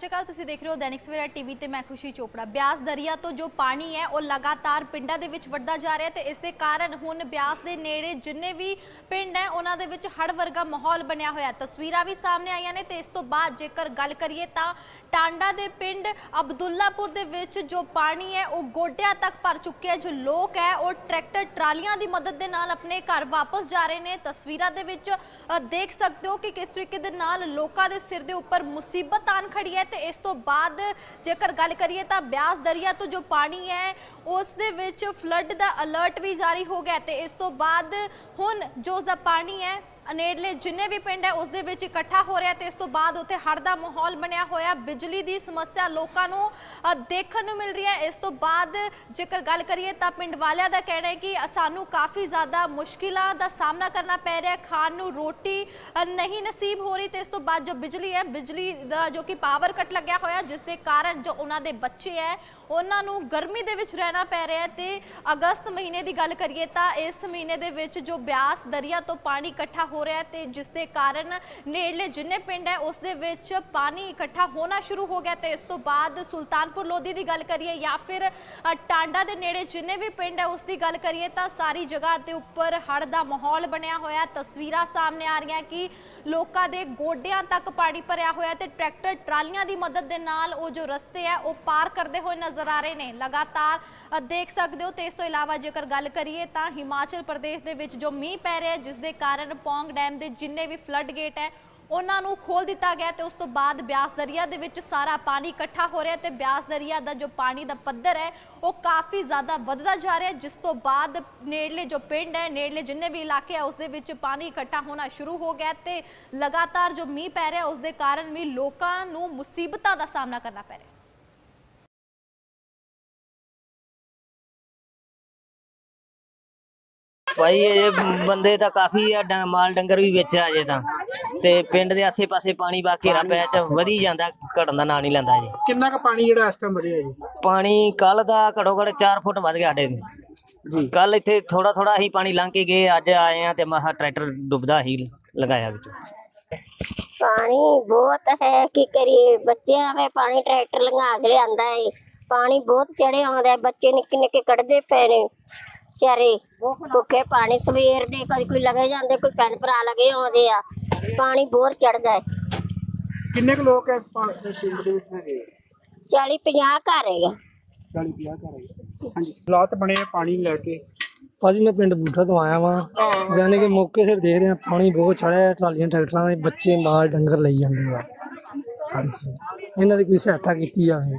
ਸ਼੍ਰੀ ਅਕਾਲ, ਤੁਸੀਂ ਦੇਖ ਰਹੇ ਹੋ ਦੈਨਿਕ ਸਵੇਰਾ ਟੀਵੀ ਤੇ ਮੈਂ ਖੁਸ਼ੀ ਚੋਪੜਾ। ਬਿਆਸ ਦਰਿਆ ਤੋਂ ਜੋ ਪਾਣੀ ਹੈ, ਉਹ ਲਗਾਤਾਰ ਪਿੰਡਾਂ ਦੇ ਵਿੱਚ ਵੱਧਦਾ ਜਾ ਰਿਹਾ ਹੈ ਤੇ ਇਸ ਦੇ ਕਾਰਨ ਹੁਣ ਬਿਆਸ ਦੇ ਨੇੜੇ ਜਿੰਨੇ ਵੀ ਪਿੰਡ ਹੈ, ਉਹਨਾਂ ਦੇ ਵਿੱਚ ਹੜ ਵਰਗਾ ਮਾਹੌਲ ਬਣਿਆ ਹੋਇਆ। ਤਸਵੀਰਾਂ ਵੀ ਸਾਹਮਣੇ ਆਈਆਂ ਨੇ ਤੇ ਇਸ ਤੋਂ ਬਾਅਦ ਜੇਕਰ ਗੱਲ ਕਰੀਏ ਤਾਂ ਟਾਂਡਾ ਦੇ ਪਿੰਡ ਅਬਦੁੱਲਾਪੁਰ ਦੇ ਵਿੱਚ ਜੋ ਪਾਣੀ ਹੈ, ਉਹ ਗੋਡਿਆਂ ਤੱਕ ਭਰ ਚੁੱਕਿਆ ਜੋ ਲੋਕ ਹੈ, ਉਹ ਟਰੈਕਟਰ ਟਰਾਲੀਆਂ ਦੀ ਮਦਦ ਦੇ ਨਾਲ ਆਪਣੇ ਘਰ ਵਾਪਸ ਜਾ ਰਹੇ ਨੇ। ਤਸਵੀਰਾਂ ਦੇ ਵਿੱਚ ਦੇਖ ਸਕਦੇ ਹੋ ਕਿ ਕਿਸ ਤਰੀਕੇ ਦੇ ਨਾਲ ਲੋਕਾਂ ਦੇ ਸਿਰ ਦੇ ਉੱਪਰ ਮੁਸੀਬਤ ਆਣ ਖੜੀ ਹੈ। ਤੇ ਇਸ ਤੋਂ ਬਾਅਦ ਜੇਕਰ ਗੱਲ ਕਰੀਏ ਤਾਂ ਬਿਆਸ ਦਰਿਆ ਤੋਂ ਜੋ ਪਾਣੀ ਹੈ, ਉਸ ਦੇ ਵਿੱਚ ਫਲੱਡ ਦਾ ਅਲਰਟ ਵੀ ਜਾਰੀ ਹੋ ਗਿਆ ਹੈ। ਤੇ ਇਸ ਤੋਂ ਬਾਅਦ ਹੁਣ ਜੋ ਉਸ ਪਾਣੀ ਹੈ ਨੇੜਲੇ ਜਿੰਨੇ ਵੀ ਪਿੰਡ ਹੈ, ਉਸ ਦੇ ਵਿੱਚ ਇਕੱਠਾ ਹੋ ਰਿਹਾ ਤੇ ਇਸ ਤੋਂ ਬਾਅਦ ਉੱਥੇ ਹੜ੍ਹ ਦਾ ਮਾਹੌਲ ਬਣਿਆ ਹੋਇਆ। ਬਿਜਲੀ ਦੀ ਸਮੱਸਿਆ ਲੋਕਾਂ ਨੂੰ ਦੇਖਣ ਨੂੰ ਮਿਲ ਰਹੀ ਹੈ। ਇਸ ਤੋਂ ਬਾਅਦ ਜੇਕਰ ਗੱਲ ਕਰੀਏ ਤਾਂ ਪਿੰਡ ਵਾਲਿਆਂ ਦਾ ਕਹਿਣਾ ਹੈ ਕਿ ਸਾਨੂੰ ਕਾਫੀ ਜ਼ਿਆਦਾ ਮੁਸ਼ਕਿਲਾਂ ਦਾ ਸਾਹਮਣਾ ਕਰਨਾ ਪੈ ਰਿਹਾ ਖਾਣ ਨੂੰ ਰੋਟੀ ਨਹੀਂ ਨਸੀਬ ਹੋ ਰਹੀ ਤੇ ਇਸ ਤੋਂ ਬਾਅਦ ਜੋ ਬਿਜਲੀ ਹੈ, ਬਿਜਲੀ ਦਾ ਜੋ ਕਿ ਪਾਵਰ ਕੱਟ ਲੱਗਿਆ ਹੋਇਆ, ਜਿਸ ਦੇ ਕਾਰਨ ਜੋ ਉਹਨਾਂ ਦੇ ਬੱਚੇ ਹੈ ਉਹਨਾਂ ਨੂੰ ਗਰਮੀ ਦੇ ਵਿੱਚ ਰਹਿਣਾ ਪੈ ਰਿਹਾ ਹੈ ਤੇ ਅਗਸਤ ਮਹੀਨੇ ਦੀ ਗੱਲ ਕਰੀਏ ਤਾਂ ਇਸ ਮਹੀਨੇ ਦੇ ਵਿੱਚ ਜੋ ਬਿਆਸ ਦਰਿਆ ਤੋਂ ਪਾਣੀ ਇਕੱਠਾ ਹੋ ਰਿਹਾ ਹੈ ਤੇ ਜਿਸ ਦੇ ਕਾਰਨ ਨੇੜਲੇ ਜਿੰਨੇ ਪਿੰਡ ਹੈ ਉਸ ਦੇ ਵਿੱਚ ਪਾਣੀ ਇਕੱਠਾ ਹੋਣਾ ਸ਼ੁਰੂ ਹੋ ਗਿਆ ਤੇ ਇਸ ਤੋਂ ਬਾਅਦ ਸੁਲਤਾਨਪੁਰ ਲੋਧੀ ਦੀ ਗੱਲ ਕਰੀਏ ਜਾਂ ਫਿਰ ਟਾਂਡਾ ਦੇ ਨੇੜੇ ਜਿੰਨੇ ਵੀ ਪਿੰਡ ਹੈ ਉਸ ਦੀ ਗੱਲ ਕਰੀਏ ਤਾਂ ਸਾਰੀ ਜਗ੍ਹਾ ਤੇ ਉੱਪਰ ਹੜ੍ਹ ਦਾ ਮਾਹੌਲ ਬਣਿਆ ਹੋਇਆ ਤਸਵੀਰਾਂ ਸਾਹਮਣੇ ਆ ਰਹੀਆਂ ਕਿ ਲੋਕਾਂ ਦੇ ਗੋਡਿਆਂ ਤੱਕ ਪਾਣੀ ਭਰਿਆ ਹੋਇਆ ਤੇ ਟਰੈਕਟਰ ਟਰਾਲੀਆਂ ਦੀ ਮਦਦ ਦੇ ਨਾਲ ਉਹ ਜੋ ਰਸਤੇ ਹੈ, ਉਹ ਪਾਰ ਕਰਦੇ ਹੋਏ ਨਜ਼ਰ ਆ ਰਹੇ ਨੇ। ਲਗਾਤਾਰ ਦੇਖ ਸਕਦੇ ਹੋ ਤੇ ਇਸ ਤੋਂ ਇਲਾਵਾ ਜੇਕਰ ਗੱਲ ਕਰੀਏ ਤਾਂ ਹਿਮਾਚਲ ਪ੍ਰਦੇਸ਼ ਦੇ ਵਿੱਚ ਜੋ ਮੀਂਹ ਪੈ ਰਿਹਾ ਜਿਸ ਦੇ ਕਾਰਨ ਪੌਂਗ ਡੈਮ ਦੇ ਜਿੰਨੇ ਵੀ ਫਲੱਡ ਗੇਟ ਹੈ ਉਹਨਾਂ ਨੂੰ ਖੋਲ ਦਿੱਤਾ ਗਿਆ ਤੇ ਉਸ ਤੋਂ ਬਾਅਦ ਬਿਆਸ ਦਰਿਆ ਦੇ ਵਿੱਚ ਸਾਰਾ ਪਾਣੀ ਇਕੱਠਾ ਹੋ ਰਿਹਾ ਤੇ ਬਿਆਸ ਦਰਿਆ ਦਾ ਜੋ ਪਾਣੀ ਦਾ ਪੱਧਰ ਹੈ, ਉਹ ਕਾਫੀ ਜ਼ਿਆਦਾ ਵੱਧਦਾ ਜਾ ਰਿਹਾ। ਜਿਸ ਤੋਂ ਬਾਅਦ ਨੇੜਲੇ ਜੋ ਪਿੰਡ ਹੈ, ਨੇੜਲੇ ਜਿੰਨੇ ਵੀ ਇਲਾਕੇ ਆ, ਉਸ ਦੇ ਵਿੱਚ ਪਾਣੀ ਇਕੱਠਾ ਹੋਣਾ ਸ਼ੁਰੂ ਹੋ ਗਿਆ ਤੇ ਲਗਾਤਾਰ ਜੋ ਮੀਂਹ ਪੈ ਰਿਹਾ, ਉਸ ਦੇ ਕਾਰਨ ਵੀ ਲੋਕਾਂ ਨੂੰ ਮੁਸੀਬਤਾਂ ਦਾ ਸਾਹਮਣਾ ਕਰਨਾ ਪੈ ਰਿਹਾ। ਭਾਈ ਇਹ ਬੰਦੇ ਤਾਂ ਕਾਫੀ ਆ ਡ- ਮਾਲ ਡੰਗਰ ਵੀ ਵਿੱਚ ਆ ਜੇ ਤਾਂ। ਤੇ ਪਿੰਡ ਦੇ ਆਸੇ-ਪਾਸੇ ਪਾਣੀ ਬਾ ਘੇਰਾ ਪਿਆ ਚ ਵਧੀ ਜਾਂਦਾ ਘਟਣ ਦਾ ਨਾਂ ਨਹੀਂ ਲੈਂਦਾ ਜੀ ਕਿੰਨਾ ਕੁ ਪਾਣੀ ਜਿਹੜਾ ਇਸ ਟਾਈਮ ਵਧਿਆ ਜੀ? ਪਾਣੀ ਕੱਲ ਦਾ ਘੜੋ ਘੜ 4 ਫੁੱਟ ਵੱਧ ਗਿਆ ਸਾਡੇ ਜੀ। ਕੱਲ ਇੱਥੇ ਥੋੜਾ ਥੋੜਾ ਹੀ ਪਾਣੀ ਲੰਘ ਕੇ ਗਏ ਅੱਜ ਆਏ ਆ ਤੇ ਮਹਾ ਟਰੈਕਟਰ ਡੁੱਬਦਾ ਹੀ ਲਗਾਇਆ ਵਿੱਚ। ਪਾਣੀ ਬਹੁਤ ਹੈ ਕੀ ਕਰੀਏ? ਬੱਚਿਆਂ ਵੇ ਪਾਣੀ ਟਰੈਕਟਰ ਲੰਘਾ ਕੇ ਲਿਆਂਦਾ ਏ। ਪਾਣੀ ਬਹੁਤ ਚੜੇ ਆਉਂਦਾ ਹੈ, ਬੱਚੇ ਨਿੱਕੇ ਨਿੱਕੇ ਕੱਢਦੇ ਪਏ ਨੇ। ਚਾਰੇ ਭੁੱਖੇ ਪਾਣੀ ਸਵੇਰ ਦੇ ਕਦੀ ਕੋਈ ਲਗੇ ਜਾਂਦੇ ਕੋਈ ਭੈਣ ਭਰਾ ਲਗੇ ਆਉਂਦੇ ਆ। ਪਾਣੀ ਬਹੁਤ ਚੜਦਾ ਹੈ। ਕਿੰਨੇ ਕੁ ਲੋਕ ਇਸ ਪਾ- ਇਸ ਪਿੰਡ ਦੇ ਵਿੱਚ ਹੈਗੇ 40 50 ਘਰ ਹੈਗਾ। 40 50 ਘਰ ਹੈਗੇ। ਹਾਂਜੀ। ਹਾਲਾਤ ਬਣੇ ਆ ਪਾਣੀ ਲੈ ਕੇ। ਭਾਜੀ ਮੈਂ ਪਿੰਡ ਬੂਠਾ ਤੋਂ ਆਇਆ ਵਾਂ। ਜਾਨੇ ਕਿ ਮੌਕੇ ਸਿਰ ਦੇਖ ਰਿਹਾ ਪਾਣੀ ਬਹੁਤ ਚੜਿਆ ਹੈ ਟਰਾਲੀਆਂ ਟਰੈਕਟਰਾਂ ਦੇ ਬੱਚੇ ਮਾਲ ਡੰਗਰ ਲਈ ਜਾਂਦੇ ਆ। ਹਾਂਜੀ। ਇਹਨਾਂ ਦੀ ਕੋਈ ਸਹਾਇਤਾ ਕੀਤੀ ਜਾਵੇ।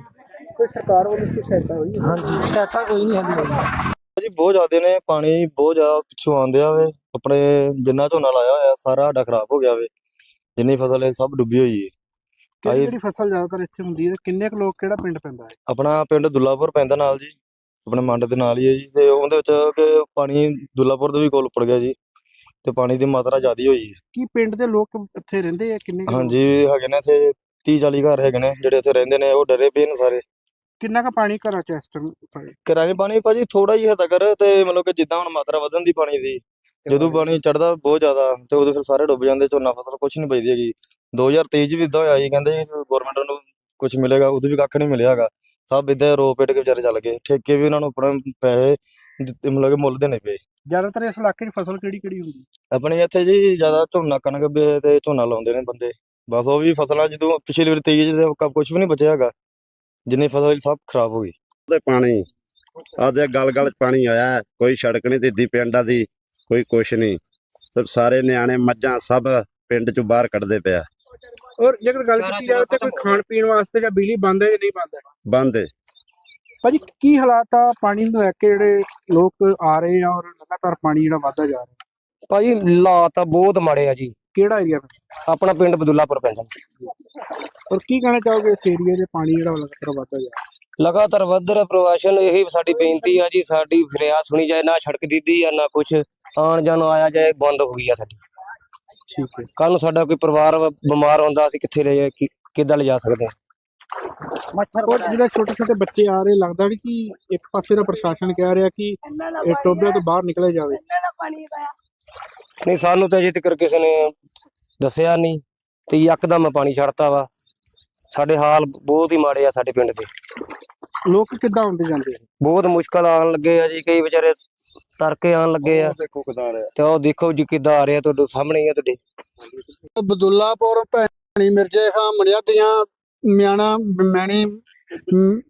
ਕੋਈ ਸਰਕਾਰ ਵੱਲੋਂ ਕੋਈ ਸਹਾਇਤਾ ਹੋਈ ਹੈ? ਹਾਂਜੀ ਸਹਾਇਤਾ ਕੋਈ ਨਹੀਂ ਹੁੰਦੀ ਜੀ ਬਹੁਤ ਜ਼ਿਆਦੇ ਨੇ ਪਾਣੀ ਬਹੁਤ ਜ਼ਿਆਦਾ ਪਿੱਛੋਂ ਆਉਂਦੇ ਆ ਵੇ। ਆਪਣੇ ਜਿੰਨਾ ਝੋਨਾ ਲਾਇਆ ਹੋਇਆ ਸਾਰਾ ਸਾਡਾ ਖਰਾਬ ਹੋ ਗਿਆ ਵੇ। ਜਿੰਨੀ ਫਸਲ ਹੈ ਸਭ ਡੁੱਬੀ ਹੋਈ ਹੈ ਕਿਹੜੀ ਕਿਹੜੀ ਫਸਲ ਜ਼ਿਆਦਾਤਰ ਇੱਥੇ ਹੁੰਦੀ ਹੈ ਕਿੰਨੇ ਕੁ ਲੋਕ ਕਿਹੜਾ ਪਿੰਡ ਪੈਂਦਾ ਹੈ? ਆਪਣਾ ਪਿੰਡ ਦੁੱਲਾਪੁਰ ਪੈਂਦਾ ਨਾਲ ਜੀ। ਆਪਣੇ ਮੰਡ ਦੇ ਨਾਲ ਹੀ ਹੈ ਜੀ ਤੇ ਉਹਦੇ ਵਿੱਚ ਕਿ ਪਾਣੀ ਦੁੱਲਾਪੁਰ ਦੇ ਵੀ ਕੋਲ ਉੱਪੜ ਗਿਆ ਜੀ ਤੇ ਪਾਣੀ ਦੀ ਮਾਤਰਾ ਜ਼ਿਆਦੀ ਹੋਈ ਹੈ ਕੀ ਪਿੰਡ ਦੇ ਲੋਕ ਇੱਥੇ ਰਹਿੰਦੇ ਆ ਕਿੰਨੇ? ਹਾਂਜੀ ਹੈਗੇ ਨੇ ਇੱਥੇ 30 40 ਘਰ ਹੈਗੇ ਨੇ ਜਿਹੜੇ ਇੱਥੇ ਰਹਿੰਦੇ ਨੇ ਉਹ ਡਰੇ ਪਏ ਨੇ ਸਾਰੇ। ਕਿੰਨਾ ਕੁ ਪਾਣੀ ਘਰਾਂ ਚ ਇਸ ਟਾਈਮ ਕਿਰਾਏ ਪਾਣੀ ਭਾਜੀ ਥੋੜਾ ਹੀ ਹੱਦ ਕਰ ਤੇ ਮਤਲਬ ਕਿ ਜਿੱਦਾਂ ਹੁਣ ਮਾਤਰਾ ਵਧਣ ਦੀ ਪਾਣੀ ਦੀ ਜਦੋਂ ਪਾਣੀ ਚੜਦਾ ਬਹੁਤ ਜ਼ਿਆਦਾ ਤੇ ਉਦੋਂ ਫਿਰ ਸਾਰੇ ਡੁੱਬ ਜਾਂਦੇ ਝੋਨਾ ਫਸਲ ਕੁਝ ਨਹੀਂ ਬਚਦੀ ਹੈਗੀ। 2023 ਚ ਵੀ ਇਦਾਂ ਹੋਇਆ ਸੀ ਕਹਿੰਦੇ ਗਵਰਨਮੈਂਟ ਨੂੰ ਕੁਝ ਮਿਲੇਗਾ ਉਦੋਂ ਵੀ ਕੱਖ ਨਹੀਂ ਮਿਲਿਆ ਹੈਗਾ। ਸਭ ਇਦਾਂ ਰੋ ਪੇਟ ਕੇ ਵਿਚਾਰੇ ਚੱਲ ਗਏ ਠੇਕੇ ਵੀ ਉਹਨਾਂ ਨੂੰ ਆਪਣੇ ਪੈਸੇ ਦਿੱਤੇ ਮਤਲਬ ਕਿ ਮੁੱਲ ਦੇਣੇ ਪਏ। ਜ਼ਿਆਦਾਤਰ ਇਸ ਇਲਾਕੇ 'ਚ ਫਸਲ ਕਿਹੜੀ ਕਿਹੜੀ ਹੁੰਦੀ? ਆਪਣੇ ਇੱਥੇ ਜੀ ਜ਼ਿਆਦਾ ਝੋਨਾ ਕਣਕ ਤੇ ਝੋਨਾ ਲਾਉਂਦੇ ਨੇ ਬੰਦੇ। ਬਸ ਉਹ ਵੀ ਫਸਲਾਂ ਜਦੋਂ ਪਿਛਲੀ ਵਾਰ 23 ਚ ਕੁਝ ਵੀ ਨਹੀਂ ਬਚਿਆ ਹੈਗਾ। ਜਿੰਨੀ ਫਸਲ ਸਭ ਖਰਾਬ ਹੋ ਗਈ। ਤੇ ਪਾਣੀ ਆਦੇ ਗਲ ਗਲ ਪਾਣੀ ਆਇਆ। ਕੋਈ ਸੜਕ ਨਹੀਂ ਦਿੱਦੀ ਪਿੰਡਾਂ ਦੀ ਕੋਈ ਕੁਛ ਨਹੀਂ। ਤੇ ਸਾਰੇ ਨਿਆਣੇ ਮੱਝਾਂ ਸਭ ਪਿੰਡ ਚੋਂ ਬਾਹਰ ਕੱਢਦੇ ਪਿਆ। ਔਰ ਜੇਕਰ ਗੱਲ ਕੀਤੀ ਜਾਵੇ ਤੇ ਕੋਈ ਖਾਣ ਪੀਣ ਵਾਸਤੇ ਜਾਂ ਬਿਜਲੀ ਬੰਦ ਹੈ ਜਾਂ ਨਹੀਂ ਬੰਦ ਹੈ? ਬੰਦ। ਭਾਜੀ ਕੀ ਹਾਲਾਤ ਆ ਪਾਣੀ ਨੂੰ ਲੈ ਕੇ ਜਿਹੜੇ ਲੋਕ ਆ ਰਹੇ ਆ ਔਰ ਲਗਾਤਾਰ ਪਾਣੀ ਜਿਹੜਾ ਵਧਦਾ ਜਾ ਰਿਹਾ? ਭਾਜੀ ਹਾਲਾਤ ਤਾਂ ਬਹੁਤ ਮਾੜੇ ਆ ਜੀ। ਕਿਹੜਾ ਏਰੀਆ ਆਪਣਾ ਪਿੰਡ ਬਦੁੱਲਾਪੁਰ ਪੈਂਦਾ ਔਰ ਕੀ ਕਹਿਣਾ ਚਾਹੋਗੇ ਇਸ ਏਰੀਆ ਦੇ ਪਾਣੀ ਜਿਹੜਾ ਲਗਾਤਾਰ ਵਧਦਾ ਜਾ ਰਿਹਾ? ਲਗਾਤਾਰ ਵੱਧ ਰਿਹਾ ਪ੍ਰਵਾਸ਼ਨ ਇਹੀ ਸਾਡੀ ਬੇਨਤੀ ਆ ਜੀ ਸਾਡੀ ਫਰਿਆਦ ਸੁਣੀ ਜਾਏ ਨਾ ਸੜਕ ਦਿੱਦੀ ਆ ਨਾ ਕੁਛ। ਆਣ ਜਾਣ ਆਇਆ ਜਾਏ ਬੰਦ ਹੋ ਗਈ ਆ ਸਾਡੀ। ਠੀਕ ਹੈ। ਕੱਲ ਨੂੰ ਸਾਡਾ ਕੋਈ ਪਰਿਵਾਰ ਬਿਮਾਰ ਹੁੰਦਾ ਅਸੀਂ ਕਿੱਥੇ ਲੈ ਕਿ- ਕਿੱਦਾਂ ਲਿਜਾ ਸਕਦੇ ਹਾਂ ਔਰ ਜਿਹੜੇ ਛੋਟੇ ਛੋਟੇ ਬੱਚੇ ਆ ਰਹੇ ਲੱਗਦਾ ਵੀ ਕਿ ਇੱਕ ਪਾਸੇ ਦਾ ਪ੍ਰਸ਼ਾਸਨ ਕਹਿ ਰਿਹਾ ਕਿ ਇਹ ਟੋਬੇ ਤੋਂ ਬਾਹਰ ਨਿਕਲਿਆ ਜਾਵੇ। ਨਹੀਂ ਸਾਨੂੰ ਤਾਂ ਅਜੇ ਤੱਕ ਕਿਸੇ ਨੇ ਦੱਸਿਆ ਨਹੀਂ ਤੇ ਯਕਦਮ ਪਾਣੀ ਛੱਡਤਾ ਵਾ। ਸਾਡੇ ਹਾਲ ਬਹੁਤ ਹੀ ਮਾੜੇ ਆ ਸਾਡੇ ਪਿੰਡ ਦੇ। ਲੋਕ ਕਿੱਦਾਂ ਆਉਂਦੇ ਜਾਂਦੇ? ਬਹੁਤ ਮੁਸ਼ਕਲ ਆਉਣ ਲੱਗੇ ਆ ਜੀ ਕਈ ਵਿਚਾਰੇ ਤਰਕੇ ਆਉਣ ਲੱਗੇ ਆ। ਦੇਖੋ ਕਿਦਾਂ ਆ ਰਿਹਾ। ਤੇ ਉਹ ਦੇਖੋ ਜੀ ਕਿੱਦਾਂ ਆ ਰਿਹਾ ਤੁਹਾਡੇ ਸਾਹਮਣੇ ਆ ਤੁਹਾਡੇ। ਬਦੁੱਲਾਪੁਰ ਭੈਣੀ ਮਿਰਜੇ ਖਾਂ ਮਣਿਆਦੀਆਂ ਮਿਆਣਾ ਮੈਣੀ